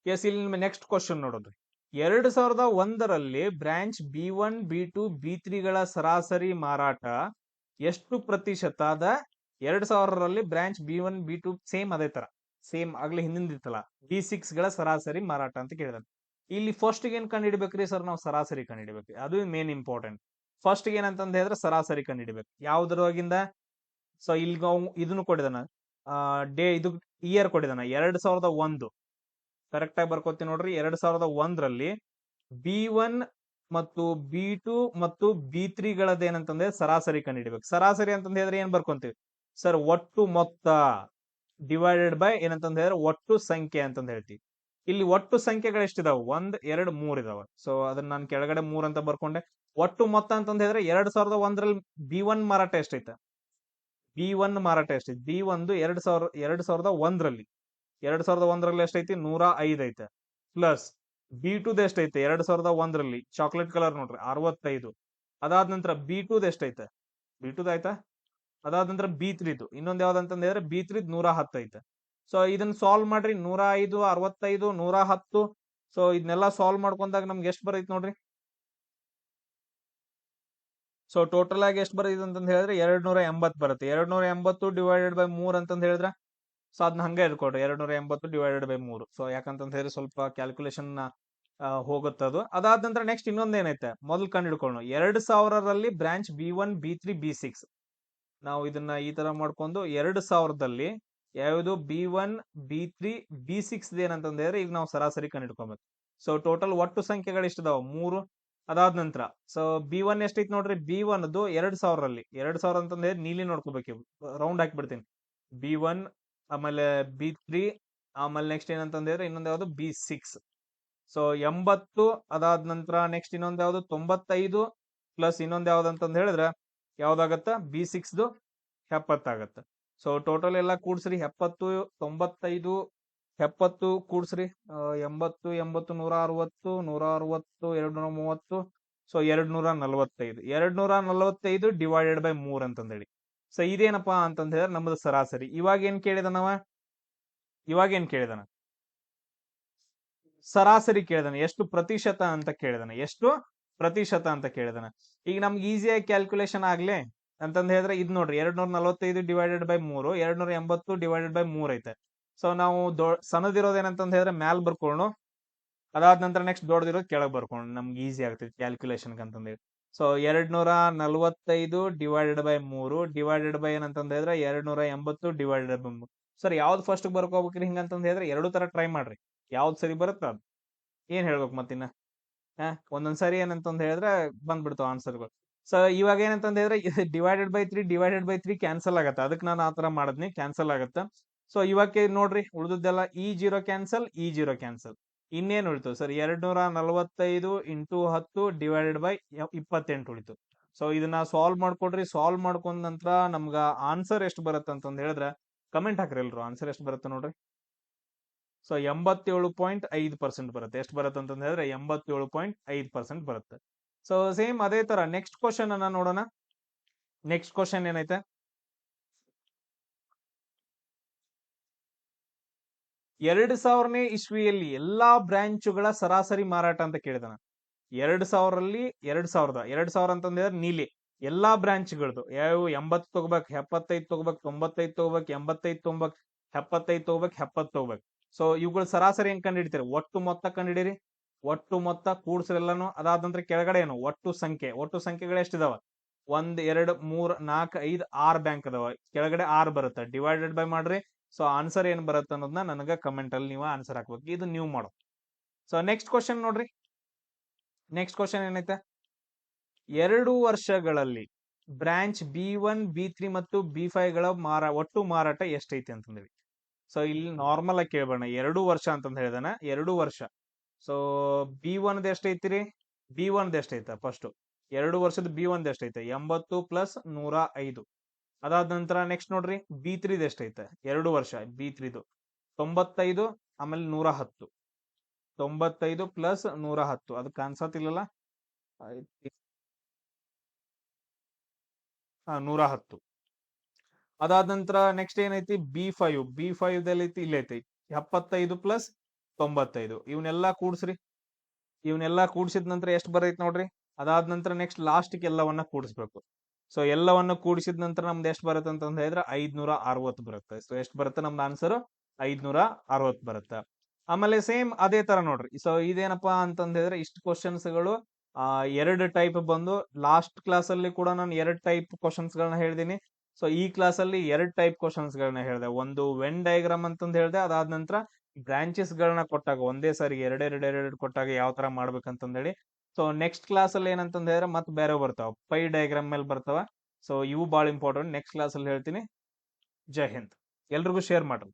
ಎಸ್ ಇಲ್ಲಿ ನೆಕ್ಸ್ಟ್ ಕ್ವಶನ್ ನೋಡೋದು ಎರಡ್ ಸಾವಿರದ ಒಂದರಲ್ಲಿ branch B one B two B ತ್ರೀಗಳ ಸರಾಸರಿ ಮಾರಾಟ ಎಷ್ಟು ಪ್ರತಿಶತದ ಎರಡ್ ಸಾವಿರರಲ್ಲಿ branch B one B two same ಅದೇ ತರ. ಸೇಮ್ ಆಗ್ಲಿ ಹಿಂದಿಂದಿತ್ತಲ್ಲ. ಬಿ ಸಿಕ್ಸ್ಗಳ ಸರಾಸರಿ ಮಾರಾಟ ಅಂತ ಕೇಳಿದಾನೆ ಇಲ್ಲಿ ಫಸ್ಟ್ ಏನ್ ಕಂಡು ಹಿಡಿಬೇಕ್ರಿ ಸರ್ ನಾವು ಸರಾಸರಿ ಕಂಡು ಹಿಡಿಬೇಕು ಅದು ಮೇನ್ ಇಂಪಾರ್ಟೆಂಟ್ ಫಸ್ಟ್ ಏನಂತಂದ ಹೇಳಿದ್ರೆ ಸರಾಸರಿ ಕಂಡು ಹಿಡಿಬೇಕು ಯಾವ್ದ್ರೊಳಗಿಂದ? ಸೊ ಇಲ್ಲಿ ಇದನ್ನು ಕೊಡಿದಾನ ಡೇ ಇದು ಇಯರ್ ಕೊಡಿದಾನ ಎರಡ್ ಸಾವಿರದ ಒಂದು. ಕರೆಕ್ಟ್ ಆಗಿ ಬರ್ಕೋತೀನಿ ನೋಡ್ರಿ. ಎರಡ್ ಸಾವಿರದ ಒಂದರಲ್ಲಿ ಬಿ ಒನ್ ಮತ್ತು ಬಿ ಟು ಮತ್ತು ಬಿ ತ್ರೀ ಏನಂತಂದ್ರೆ ಸರಾಸರಿ ಕಂಡು ಹಿಡಿಬೇಕು ಸರಾಸರಿ ಅಂತಂದ ಹೇಳಿದ್ರೆ ಏನ್ ಬರ್ಕೊಂತೀವಿ? ಸರ್ ಒಟ್ಟು ಮೊತ್ತ ಡಿವೈಡೆಡ್ ಬೈ ಏನಂತಂದ ಹೇಳಿದ್ರೆ ಒಟ್ಟು ಸಂಖ್ಯೆ ಅಂತಂದ ಹೇಳ್ತೀವಿ. ಇಲ್ಲಿ ಒಟ್ಟು ಸಂಖ್ಯೆಗಳು ಎಷ್ಟಿದಾವ ಒಂದ್, ಎರಡ್, ಮೂರ್ ಇದಾವ. ಸೊ ಅದನ್ನ ನಾನು ಕೆಳಗಡೆ ಮೂರ್ ಅಂತ ಬರ್ಕೊಂಡೆ. ಒಟ್ಟು ಮೊತ್ತ ಅಂತಂದ ಹೇಳಿದ್ರೆ ಎರಡ್ ಸಾವಿರದ ಒಂದ್ರಲ್ಲಿ ಬಿ ಒನ್ ಮಾರಾಟ ಎಷ್ಟೈತೆ? ಬಿ ಒನ್ ಮಾರಾಟ ಎಷ್ಟೈತೆ? ಬಿ ಒಂದು ಎರಡ್ ಸಾವಿರ, ಎರಡ್ ಸಾವಿರದ ಒಂದರಲ್ಲಿ. ಎರಡ್ ಸಾವಿರದ ಒಂದರಲ್ಲಿ ಎಷ್ಟೈತಿ? ನೂರ ಐದ್ ಐತೆ. ಪ್ಲಸ್ ಬಿ ಟುದ್ ಎಷ್ಟೈತೆ? ಎರಡ್ ಸಾವಿರದ ಒಂದರಲ್ಲಿ. ಚಾಕ್ಲೇಟ್ ಕಲರ್ ನೋಡ್ರಿ, ಅರವತ್ತೈದು. ಅದಾದ ನಂತರ ಬಿ ಟುದ್ ಎಷ್ಟೈತೆ? ಬಿ ಟುದ್ ಆಯ್ತಾ? ಅದಾದ ನಂತರ ಬಿ ತ್ರೀದು. ಇನ್ನೊಂದ್ ಯಾವ್ದಂತಂದ್ರೆ ಬಿ ತ್ರೀದ್ ನೂರ ಹತ್ತು ಐತೆ ಸೊ ಇದನ್ನ ಸಾಲ್ವ್ ಮಾಡ್ರಿ. ನೂರ ಐದು ಅರವತ್ತೈದು ನೂರ ಹತ್ತು ಸೊ ಇದನ್ನೆಲ್ಲ ಸಾಲ್ವ್ ಮಾಡ್ಕೊಂಡಾಗ ನಮ್ಗೆ ಎಷ್ಟು ಬರೈತಿ ನೋಡ್ರಿ? ಸೊ ಟೋಟಲ್ ಆಗಿ ಎಷ್ಟು ಬರೈತಿ ಅಂತಂದ್ ಹೇಳಿದ್ರೆ ಎರಡ್ ನೂರ ಎಂಬತ್ತು ಬರುತ್ತೆ. ಎರಡ್ ನೂರ ಎಂಬತ್ತು ಡಿವೈಡೆಡ್ ಬೈ ಮೂರ್ ಅಂತಂದ್ ಹೇಳಿದ್ರೆ? ಸೊ ಅದನ್ನ ಹಂಗೆ ಇಟ್ಕೊಡ್ರಿ ಎರಡ್ ನೂರ ಎಂಬತ್ತು ಡಿವೈಡೆಡ್ ಬೈ ಮೂರು. ಸೊ ಯಾಕಂತ ಹೇಳಿದ್ರೆ ಸ್ವಲ್ಪ ಕ್ಯಾಲ್ಕುಲೇಷನ್ ಹೋಗುತ್ತದು ಅದಾದ ನಂತರ ನೆಕ್ಸ್ಟ್ ಇನ್ನೊಂದ್ ಏನೈತೆ? ಮೊದಲು ಕಂಡು ಹಿಡ್ಕೊಳ್ಳೋಣ ಎರಡ್ ಸಾವಿರರಲ್ಲಿ branch B one B three B six ನಾವು ಇದನ್ನ ಈ ತರ ಮಾಡ್ಕೊಂಡು ಎರಡ್ ಸಾವಿರದಲ್ಲಿ ಯಾವ್ದು? B one, B three B six ಏನಂತಂದ ಹೇಳಿದ್ರೆ ಈಗ ನಾವು ಸರಾಸರಿ ಕಂಡು ಹಿಡ್ಕೊಬೇಕು ಸೊ ಟೋಟಲ್ ಒಟ್ಟು ಸಂಖ್ಯೆಗಳು ಎಷ್ಟಿದಾವ? ಮೂರು. ಅದಾದ ನಂತರ ಸೊ ಬಿ ಒನ್ ಎಷ್ಟೈತಿ ನೋಡ್ರಿ? ಬಿ ಒನ್ ಅದು ಎರಡ್ ಸಾವಿರಲ್ಲಿ ಎರಡ್ ಸಾವಿರ ಅಂತಂದ ಹೇಳಿ ನೀಲಿ ನೋಡ್ಕೋಬೇಕು ರೌಂಡ್ ಹಾಕ್ಬಿಡ್ತೀನಿ. ಬಿ ಒನ್, ಆಮೇಲೆ ಬಿ ತ್ರೀ ಆಮೇಲೆ ನೆಕ್ಸ್ಟ್ ಏನಂತಂದ ಇನ್ನೊಂದು ಇನ್ನೊಂದ್ ಯಾವ್ದು? B six. ಸೊ ಎಂಬತ್ತು ಅದಾದ ನಂತರ ನೆಕ್ಸ್ಟ್ ಇನ್ನೊಂದು ಯಾವ್ದು? ತೊಂಬತ್ತೈದು ಪ್ಲಸ್ ಇನ್ನೊಂದು ಯಾವ್ದು ಅಂತಂದ ಹೇಳಿದ್ರೆ, ಯಾವ್ದಾಗತ್ತ? ಬಿ ಸಿಕ್ಸ್ದು ಎಪ್ಪತ್ತಾಗತ್ತ. ಸೊ ಟೋಟಲ್ ಎಲ್ಲ ಕೂಡ್ಸ್ರಿ, ಎಪ್ಪತ್ತು, ತೊಂಬತ್ತೈದು, ಎಪ್ಪತ್ತು ಕೂಡ್ಸ್ರಿ. ಎಂಬತ್ತು ಎಂಬತ್ತು ನೂರ ಅರವತ್ತು ನೂರ ಅರವತ್ತು ಎರಡ್ ನೂರ ಮೂವತ್ತು ಸೊ ಎರಡ್ ನೂರ ನಲವತ್ತೈದು ಎರಡ್ ನೂರ ನಲವತ್ತೈದು ಡಿವೈಡೆಡ್ ಬೈ ಮೂರ್ ಅಂತಂದೇಳಿ. ಸೊ ಇದೇನಪ್ಪಾ ಅಂತಂದ ಹೇಳಿದ್ರೆ ನಮ್ದು ಸರಾಸರಿ. ಇವಾಗ ಏನ್ ಕೇಳಿದನವ? ಇವಾಗ ಏನ್ ಕೇಳಿದನ? ಸರಾಸರಿ ಕೇಳಿದನ. ಎಷ್ಟು ಪ್ರತಿಶತ ಅಂತ ಕೇಳಿದನ? ಎಷ್ಟು ಪ್ರತಿಶತ ಅಂತ ಕೇಳಿದನ? ಈಗ ನಮ್ಗೆ ಈಸಿಯಾಗಿ ಕ್ಯಾಲ್ಕುಲೇಷನ್ ಆಗ್ಲಿ ಅಂತಂದ್ ಹೇಳಿದ್ರೆ ಇದ್ ನೋಡ್ರಿ ಎರಡ್ ನೂರ ನಲವತ್ತೈದು ಡಿವೈಡೆಡ್ ಬೈ ಮೂರು ಎರಡ್ ನೂರ ಎಂಬತ್ತು ಡಿವೈಡೆಡ್ ಬೈ ಮೂರ್ ಐತೆ. ಸೊ ನಾವು ದೊ ಸಣ್ಣದಿರೋದು ಹೇಳಿದ್ರೆ ಮ್ಯಾಲ್ ಬರ್ಕೊಂಡು ಅದಾದ ನಂತರ ನೆಕ್ಸ್ಟ್ ದೊಡ್ಡದಿರೋದು ಕೆಳಗೆ ಬರ್ಕೊಂಡು ನಮ್ಗೆ ಈಸಿ ಆಗ್ತೈತಿ ಕ್ಯಾಲ್ಕುಲೇಷನ್ ಅಂತಂದೇಳಿ ಸೊ ಎರಡ್ ನೂರ ನಲವತ್ತೈದು ಡಿವೈಡೆಡ್ ಬೈ ಮೂರು ಡಿವೈಡೆಡ್ ಬೈ ಏನಂತಂದ್ ಹೇಳಿದ್ರೆ ಎರಡ್ ನೂರ ಎಂಬತ್ತು ಡಿವೈಡೆಡ್ ಬೈ ಮೂರು. ಸರ್, ಯಾವ್ದು ಫಸ್ಟ್ ಬರ್ಕೋಬೇಕ್ರಿ ಹಿಂಗಂತಂದ್ ಹೇಳಿದ್ರೆ ಎರಡು ತರ ಟ್ರೈ ಮಾಡ್ರಿ. ಯಾವ್ದು ಸರಿ ಬರುತ್ತ ಅದು. ಏನ್ ಹೇಳ್ಬೇಕು ಮತ್ತಿನ್ನ? ಹಾ, ಒಂದೊಂದ್ ಸರಿ ಏನಂತಂದ್ ಹೇಳಿದ್ರೆ ಬಂದ್ಬಿಡ್ತಾವ ಆನ್ಸರ್ಗಳು ಸೊ ಇವಾಗ ಏನಂತಂದ್ ಹೇಳಿದ್ರೆ divided by three divided by three cancel ಆಗುತ್ತೆ. ಅದಕ್ಕೆ ನಾನು ಆತರ ಮಾಡಿದ್ನಿ ಕ್ಯಾನ್ಸಲ್ ಆಗತ್ತೆ. ಸೊ ಇವಾಗ ನೋಡ್ರಿ, ಉಳಿದದ್ದೆಲ್ಲ ಇ ಜೀರೋ ಕ್ಯಾನ್ಸಲ್ ಇ ಜೀರೋ ಕ್ಯಾನ್ಸಲ್ ಇನ್ನೇನ್ ಉಳಿತು? ಸರ್ ಎರಡ್ ನೂರ ನಲವತ್ತೈದು ಇಂಟು ಹತ್ತು ಡಿವೈಡೆಡ್ ಬೈ ಇಪ್ಪತ್ತೆಂಟು ಉಳಿತು. ಸೊ ಇದನ್ನ ಸಾಲ್ವ್ ಮಾಡ್ಕೊಡ್ರಿ ಸಾಲ್ವ್ ಮಾಡ್ಕೊಂಡ್ ನಂತರ ನಮ್ಗ ಆನ್ಸರ್ ಎಷ್ಟು ಬರುತ್ತೆ ಅಂತಂದ್ ಹೇಳಿದ್ರೆ ಕಮೆಂಟ್ ಹಾಕ್ರಿ ಎಲ್ರು ಆನ್ಸರ್ ಎಷ್ಟು ಬರುತ್ತೆ ನೋಡ್ರಿ? ಸೊ ಎಂಬತ್ತೇಳು ಪಾಯಿಂಟ್ ಐದು ಪರ್ಸೆಂಟ್ ಬರುತ್ತೆ. ಎಷ್ಟು ಬರುತ್ತೆ ಅಂತಂದ್ರೆ ಹೇಳಿದ್ರೆ, ಎಂಬತ್ತೇಳು ಪಾಯಿಂಟ್ ಐದು ಪರ್ಸೆಂಟ್ ಬರುತ್ತೆ. ಸೊ ಸೇಮ್ ಅದೇ ತರ. ನೆಕ್ಸ್ಟ್ ಕ್ವಶನ್ ಅನ್ನ ನೋಡೋಣ. ನೆಕ್ಸ್ಟ್ ಕ್ವಶನ್ ಏನೈತೆ? ಎರಡ್ ಸಾವಿರನೇ ಇಸ್ವಿಯಲ್ಲಿ ಎಲ್ಲಾ ಬ್ರಾಂಚುಗಳ ಸರಾಸರಿ ಮಾರಾಟ ಅಂತ ಕೇಳಿದಾನ. ಎರಡ್ ಸಾವಿರಲ್ಲಿ ಎರಡ್ ಸಾವಿರದ. ಎರಡ್ ಸಾವಿರ ಅಂತಂದ್ರೆ ನೀಲಿ. ಎಲ್ಲಾ ಬ್ರಾಂಚ್ಗಳದು ಯಾವ ಎಂಬತ್ ತಗೋಬೇಕು, ಎಪ್ಪತ್ತೈದು ತಗೋಬೇಕು, ತೊಂಬತ್ತೈದು ತಗೋಬೇಕು, ಎಂಬತ್ತೈದು ತಗೋಬೇಕು ಎಪ್ಪತ್ತೈದು ತಗೋಬೇಕು, ಎಪ್ಪತ್ತು ತಗೋಬೇಕು. ಸೊ ಇವುಗಳ ಸರಾಸರಿ ಹೆಂಗ್ ಕಂಡು ಒಟ್ಟು ಮೊತ್ತ ಕಂಡು ಹಿಡೀರಿ ಒಟ್ಟು ಮೊತ್ತ ಕೂಡ್ಸ್ರೆಲ್ಲಾನು ಅದಾದ ನಂತರ ಕೆಳಗಡೆ ಏನು? ಒಟ್ಟು ಸಂಖ್ಯೆ. ಒಟ್ಟು ಸಂಖ್ಯೆಗಳು ಎಷ್ಟಿದಾವ? ಒಂದ್, ಎರಡ್, ಮೂರ್ ನಾಲ್ಕ್ ಐದ್, ಆರ್ ಬ್ಯಾಂಕ್ ಅದಾವ. ಕೆಳಗಡೆ ಆರ್ ಬರುತ್ತೆ. ಡಿವೈಡೆಡ್ ಬೈ ಮಾಡ್ರಿ. ಸೊ, ಆನ್ಸರ್ ಏನ್ ಬರುತ್ತೆ ಅನ್ನೋದನ್ನ ನನಗ ಕಮೆಂಟ್ ಅಲ್ಲಿ ನೀವು ಆನ್ಸರ್ ಹಾಕ್ಬೇಕು. ಇದು ನೀವು ಮಾಡೋ. ಸೊ ನೆಕ್ಸ್ಟ್ ಕ್ವಶನ್ ನೋಡ್ರಿ. ನೆಕ್ಸ್ಟ್ ಕ್ವಶನ್ ಏನೈತೆ? ಎರಡು ವರ್ಷಗಳಲ್ಲಿ branch B one, B three ಮತ್ತು ಬಿ ಫೈವ್ಗಳ ಮಾರಾ, ಒಟ್ಟು ಮಾರಾಟ ಎಷ್ಟೈತಿ ಅಂತಂದ್ರಿ ಸೊ, ಇಲ್ಲಿ ನಾರ್ಮಲ್ ಆಗಿ ಕೇಳ್ಬೋಣ ಎರಡು ವರ್ಷ ಅಂತಂದ ಹೇಳಿದಾನ. ಎರಡು ವರ್ಷ. ಸೊ ಬಿ ಒನ್ ಎಷ್ಟೈತಿ ಬಿ ಒನ್ ಎಷ್ಟೈತ ಫಸ್ಟ್ ಎರಡು ವರ್ಷದ ಬಿ ಒನ್ ಎಷ್ಟೈತೆ? ಎಂಬತ್ತು ಪ್ಲಸ್ ನೂರ ಐದು ಅದಾದ ನಂತರ ನೆಕ್ಸ್ಟ್ ನೋಡ್ರಿ ಬಿ ತ್ರೀದ್ ಎಷ್ಟೈತೆ? ಎರಡು ವರ್ಷ ಬಿ ತ್ರೀದು ತೊಂಬತ್ತೈದು, ಆಮೇಲೆ ನೂರ ಹತ್ತು ತೊಂಬತ್ತೈದು ಪ್ಲಸ್ ನೂರ ಹತ್ತು ಅದಕ್ಕೆ ಅನ್ಸತ್ತಿಲ್ಲಲ್ಲ ಹಾ ನೂರ ಹತ್ತು ಅದಾದ ನಂತರ ನೆಕ್ಸ್ಟ್ ಏನೈತಿ? ಬಿ ಫೈವ್ ಬಿ ಫೈವ್ ಐತಿ ಇಲ್ಲೈತಿ. ಎಪ್ಪತ್ತೈದು ಪ್ಲಸ್ ತೊಂಬತ್ತೈದು. ಇವನ್ನೆಲ್ಲ ಕೂಡ್ಸ್ರಿ. ಇವನ್ನೆಲ್ಲ ಕೂಡಿಸಿದ ನಂತರ ಎಷ್ಟು ಬರೈತೆ ನೋಡ್ರಿ? ಅದಾದ ನಂತರ ನೆಕ್ಸ್ಟ್ ಲಾಸ್ಟ್ಗೆ ಎಲ್ಲವನ್ನ ಕೂಡಿಸ್ಬೇಕು. ಸೊ ಎಲ್ಲವನ್ನ ಕೂಡಿಸಿದ ನಂತರ ನಮ್ದು ಎಷ್ಟು ಬರುತ್ತೆ ಅಂತ ಹೇಳಿದ್ರೆ ಐದ್ನೂರ ಅರವತ್ತು ಬರುತ್ತೆ. ಸೊ ಎಷ್ಟು ಬರುತ್ತೆ ನಮ್ದು ಆನ್ಸರ್ ಐದ್ನೂರ ಅರವತ್ತು ಬರುತ್ತೆ. ಆಮೇಲೆ ಸೇಮ್ ಅದೇ ತರ ನೋಡ್ರಿ. ಸೊ ಇದೇನಪ್ಪಾ ಅಂತಂದ ಹೇಳಿದ್ರೆ ಇಷ್ಟು ಕ್ವಶನ್ಸ್ಗಳು, ಆ, ಎರಡು ಟೈಪ್ ಬಂದು ಲಾಸ್ಟ್ ಕ್ಲಾಸ್ ಅಲ್ಲಿ ಕೂಡ ನಾನು ಎರಡು ಟೈಪ್ ಕ್ವಶನ್ಸ್ ಗಳನ್ನ ಹೇಳಿದೀನಿ. ಸೊ ಈ ಕ್ಲಾಸ್ ಅಲ್ಲಿ ಎರಡು ಟೈಪ್ ಕ್ವಶನ್ಸ್ ಗಳನ್ನ ಹೇಳಿದೆ. ಒಂದು ವೆನ್ ಡಯಾಗ್ರಾಮ್ ಅಂತಂದ್ ಹೇಳಿದೆ. ಅದಾದ ನಂತರ ಬ್ರಾಂಚಸ್ ಗಳನ್ನ ಕೊಟ್ಟಾಗ, ಒಂದೇ ಸಾರಿ ಎರಡೆರಡು ಎರಡೆರಡು ಕೊಟ್ಟಾಗ ಯಾವ ತರ ಮಾಡ್ಬೇಕಂತಂದೇಳಿ ಸೊ ನೆಕ್ಸ್ಟ್ ಕ್ಲಾಸ್ ಅಲ್ಲಿ ಏನಂತಂದ್ ಹೇಳಿದ್ರೆ ಮತ್ತೆ ಬೇರೆ ಬರ್ತಾವ. ಪೈ ಡಯಾಗ್ರಾಮ್ ಮೇಲೆ ಬರ್ತಾವ. ಸೊ ಇವು ಬಹಳ ಇಂಪಾರ್ಟೆಂಟ್ ನೆಕ್ಸ್ಟ್ ಕ್ಲಾಸ್ ಅಲ್ಲಿ ಹೇಳ್ತೀನಿ. ಜೈ ಹಿಂದ್ ಎಲ್ರಿಗೂ ಶೇರ್ ಮಾಡ್ರಿ.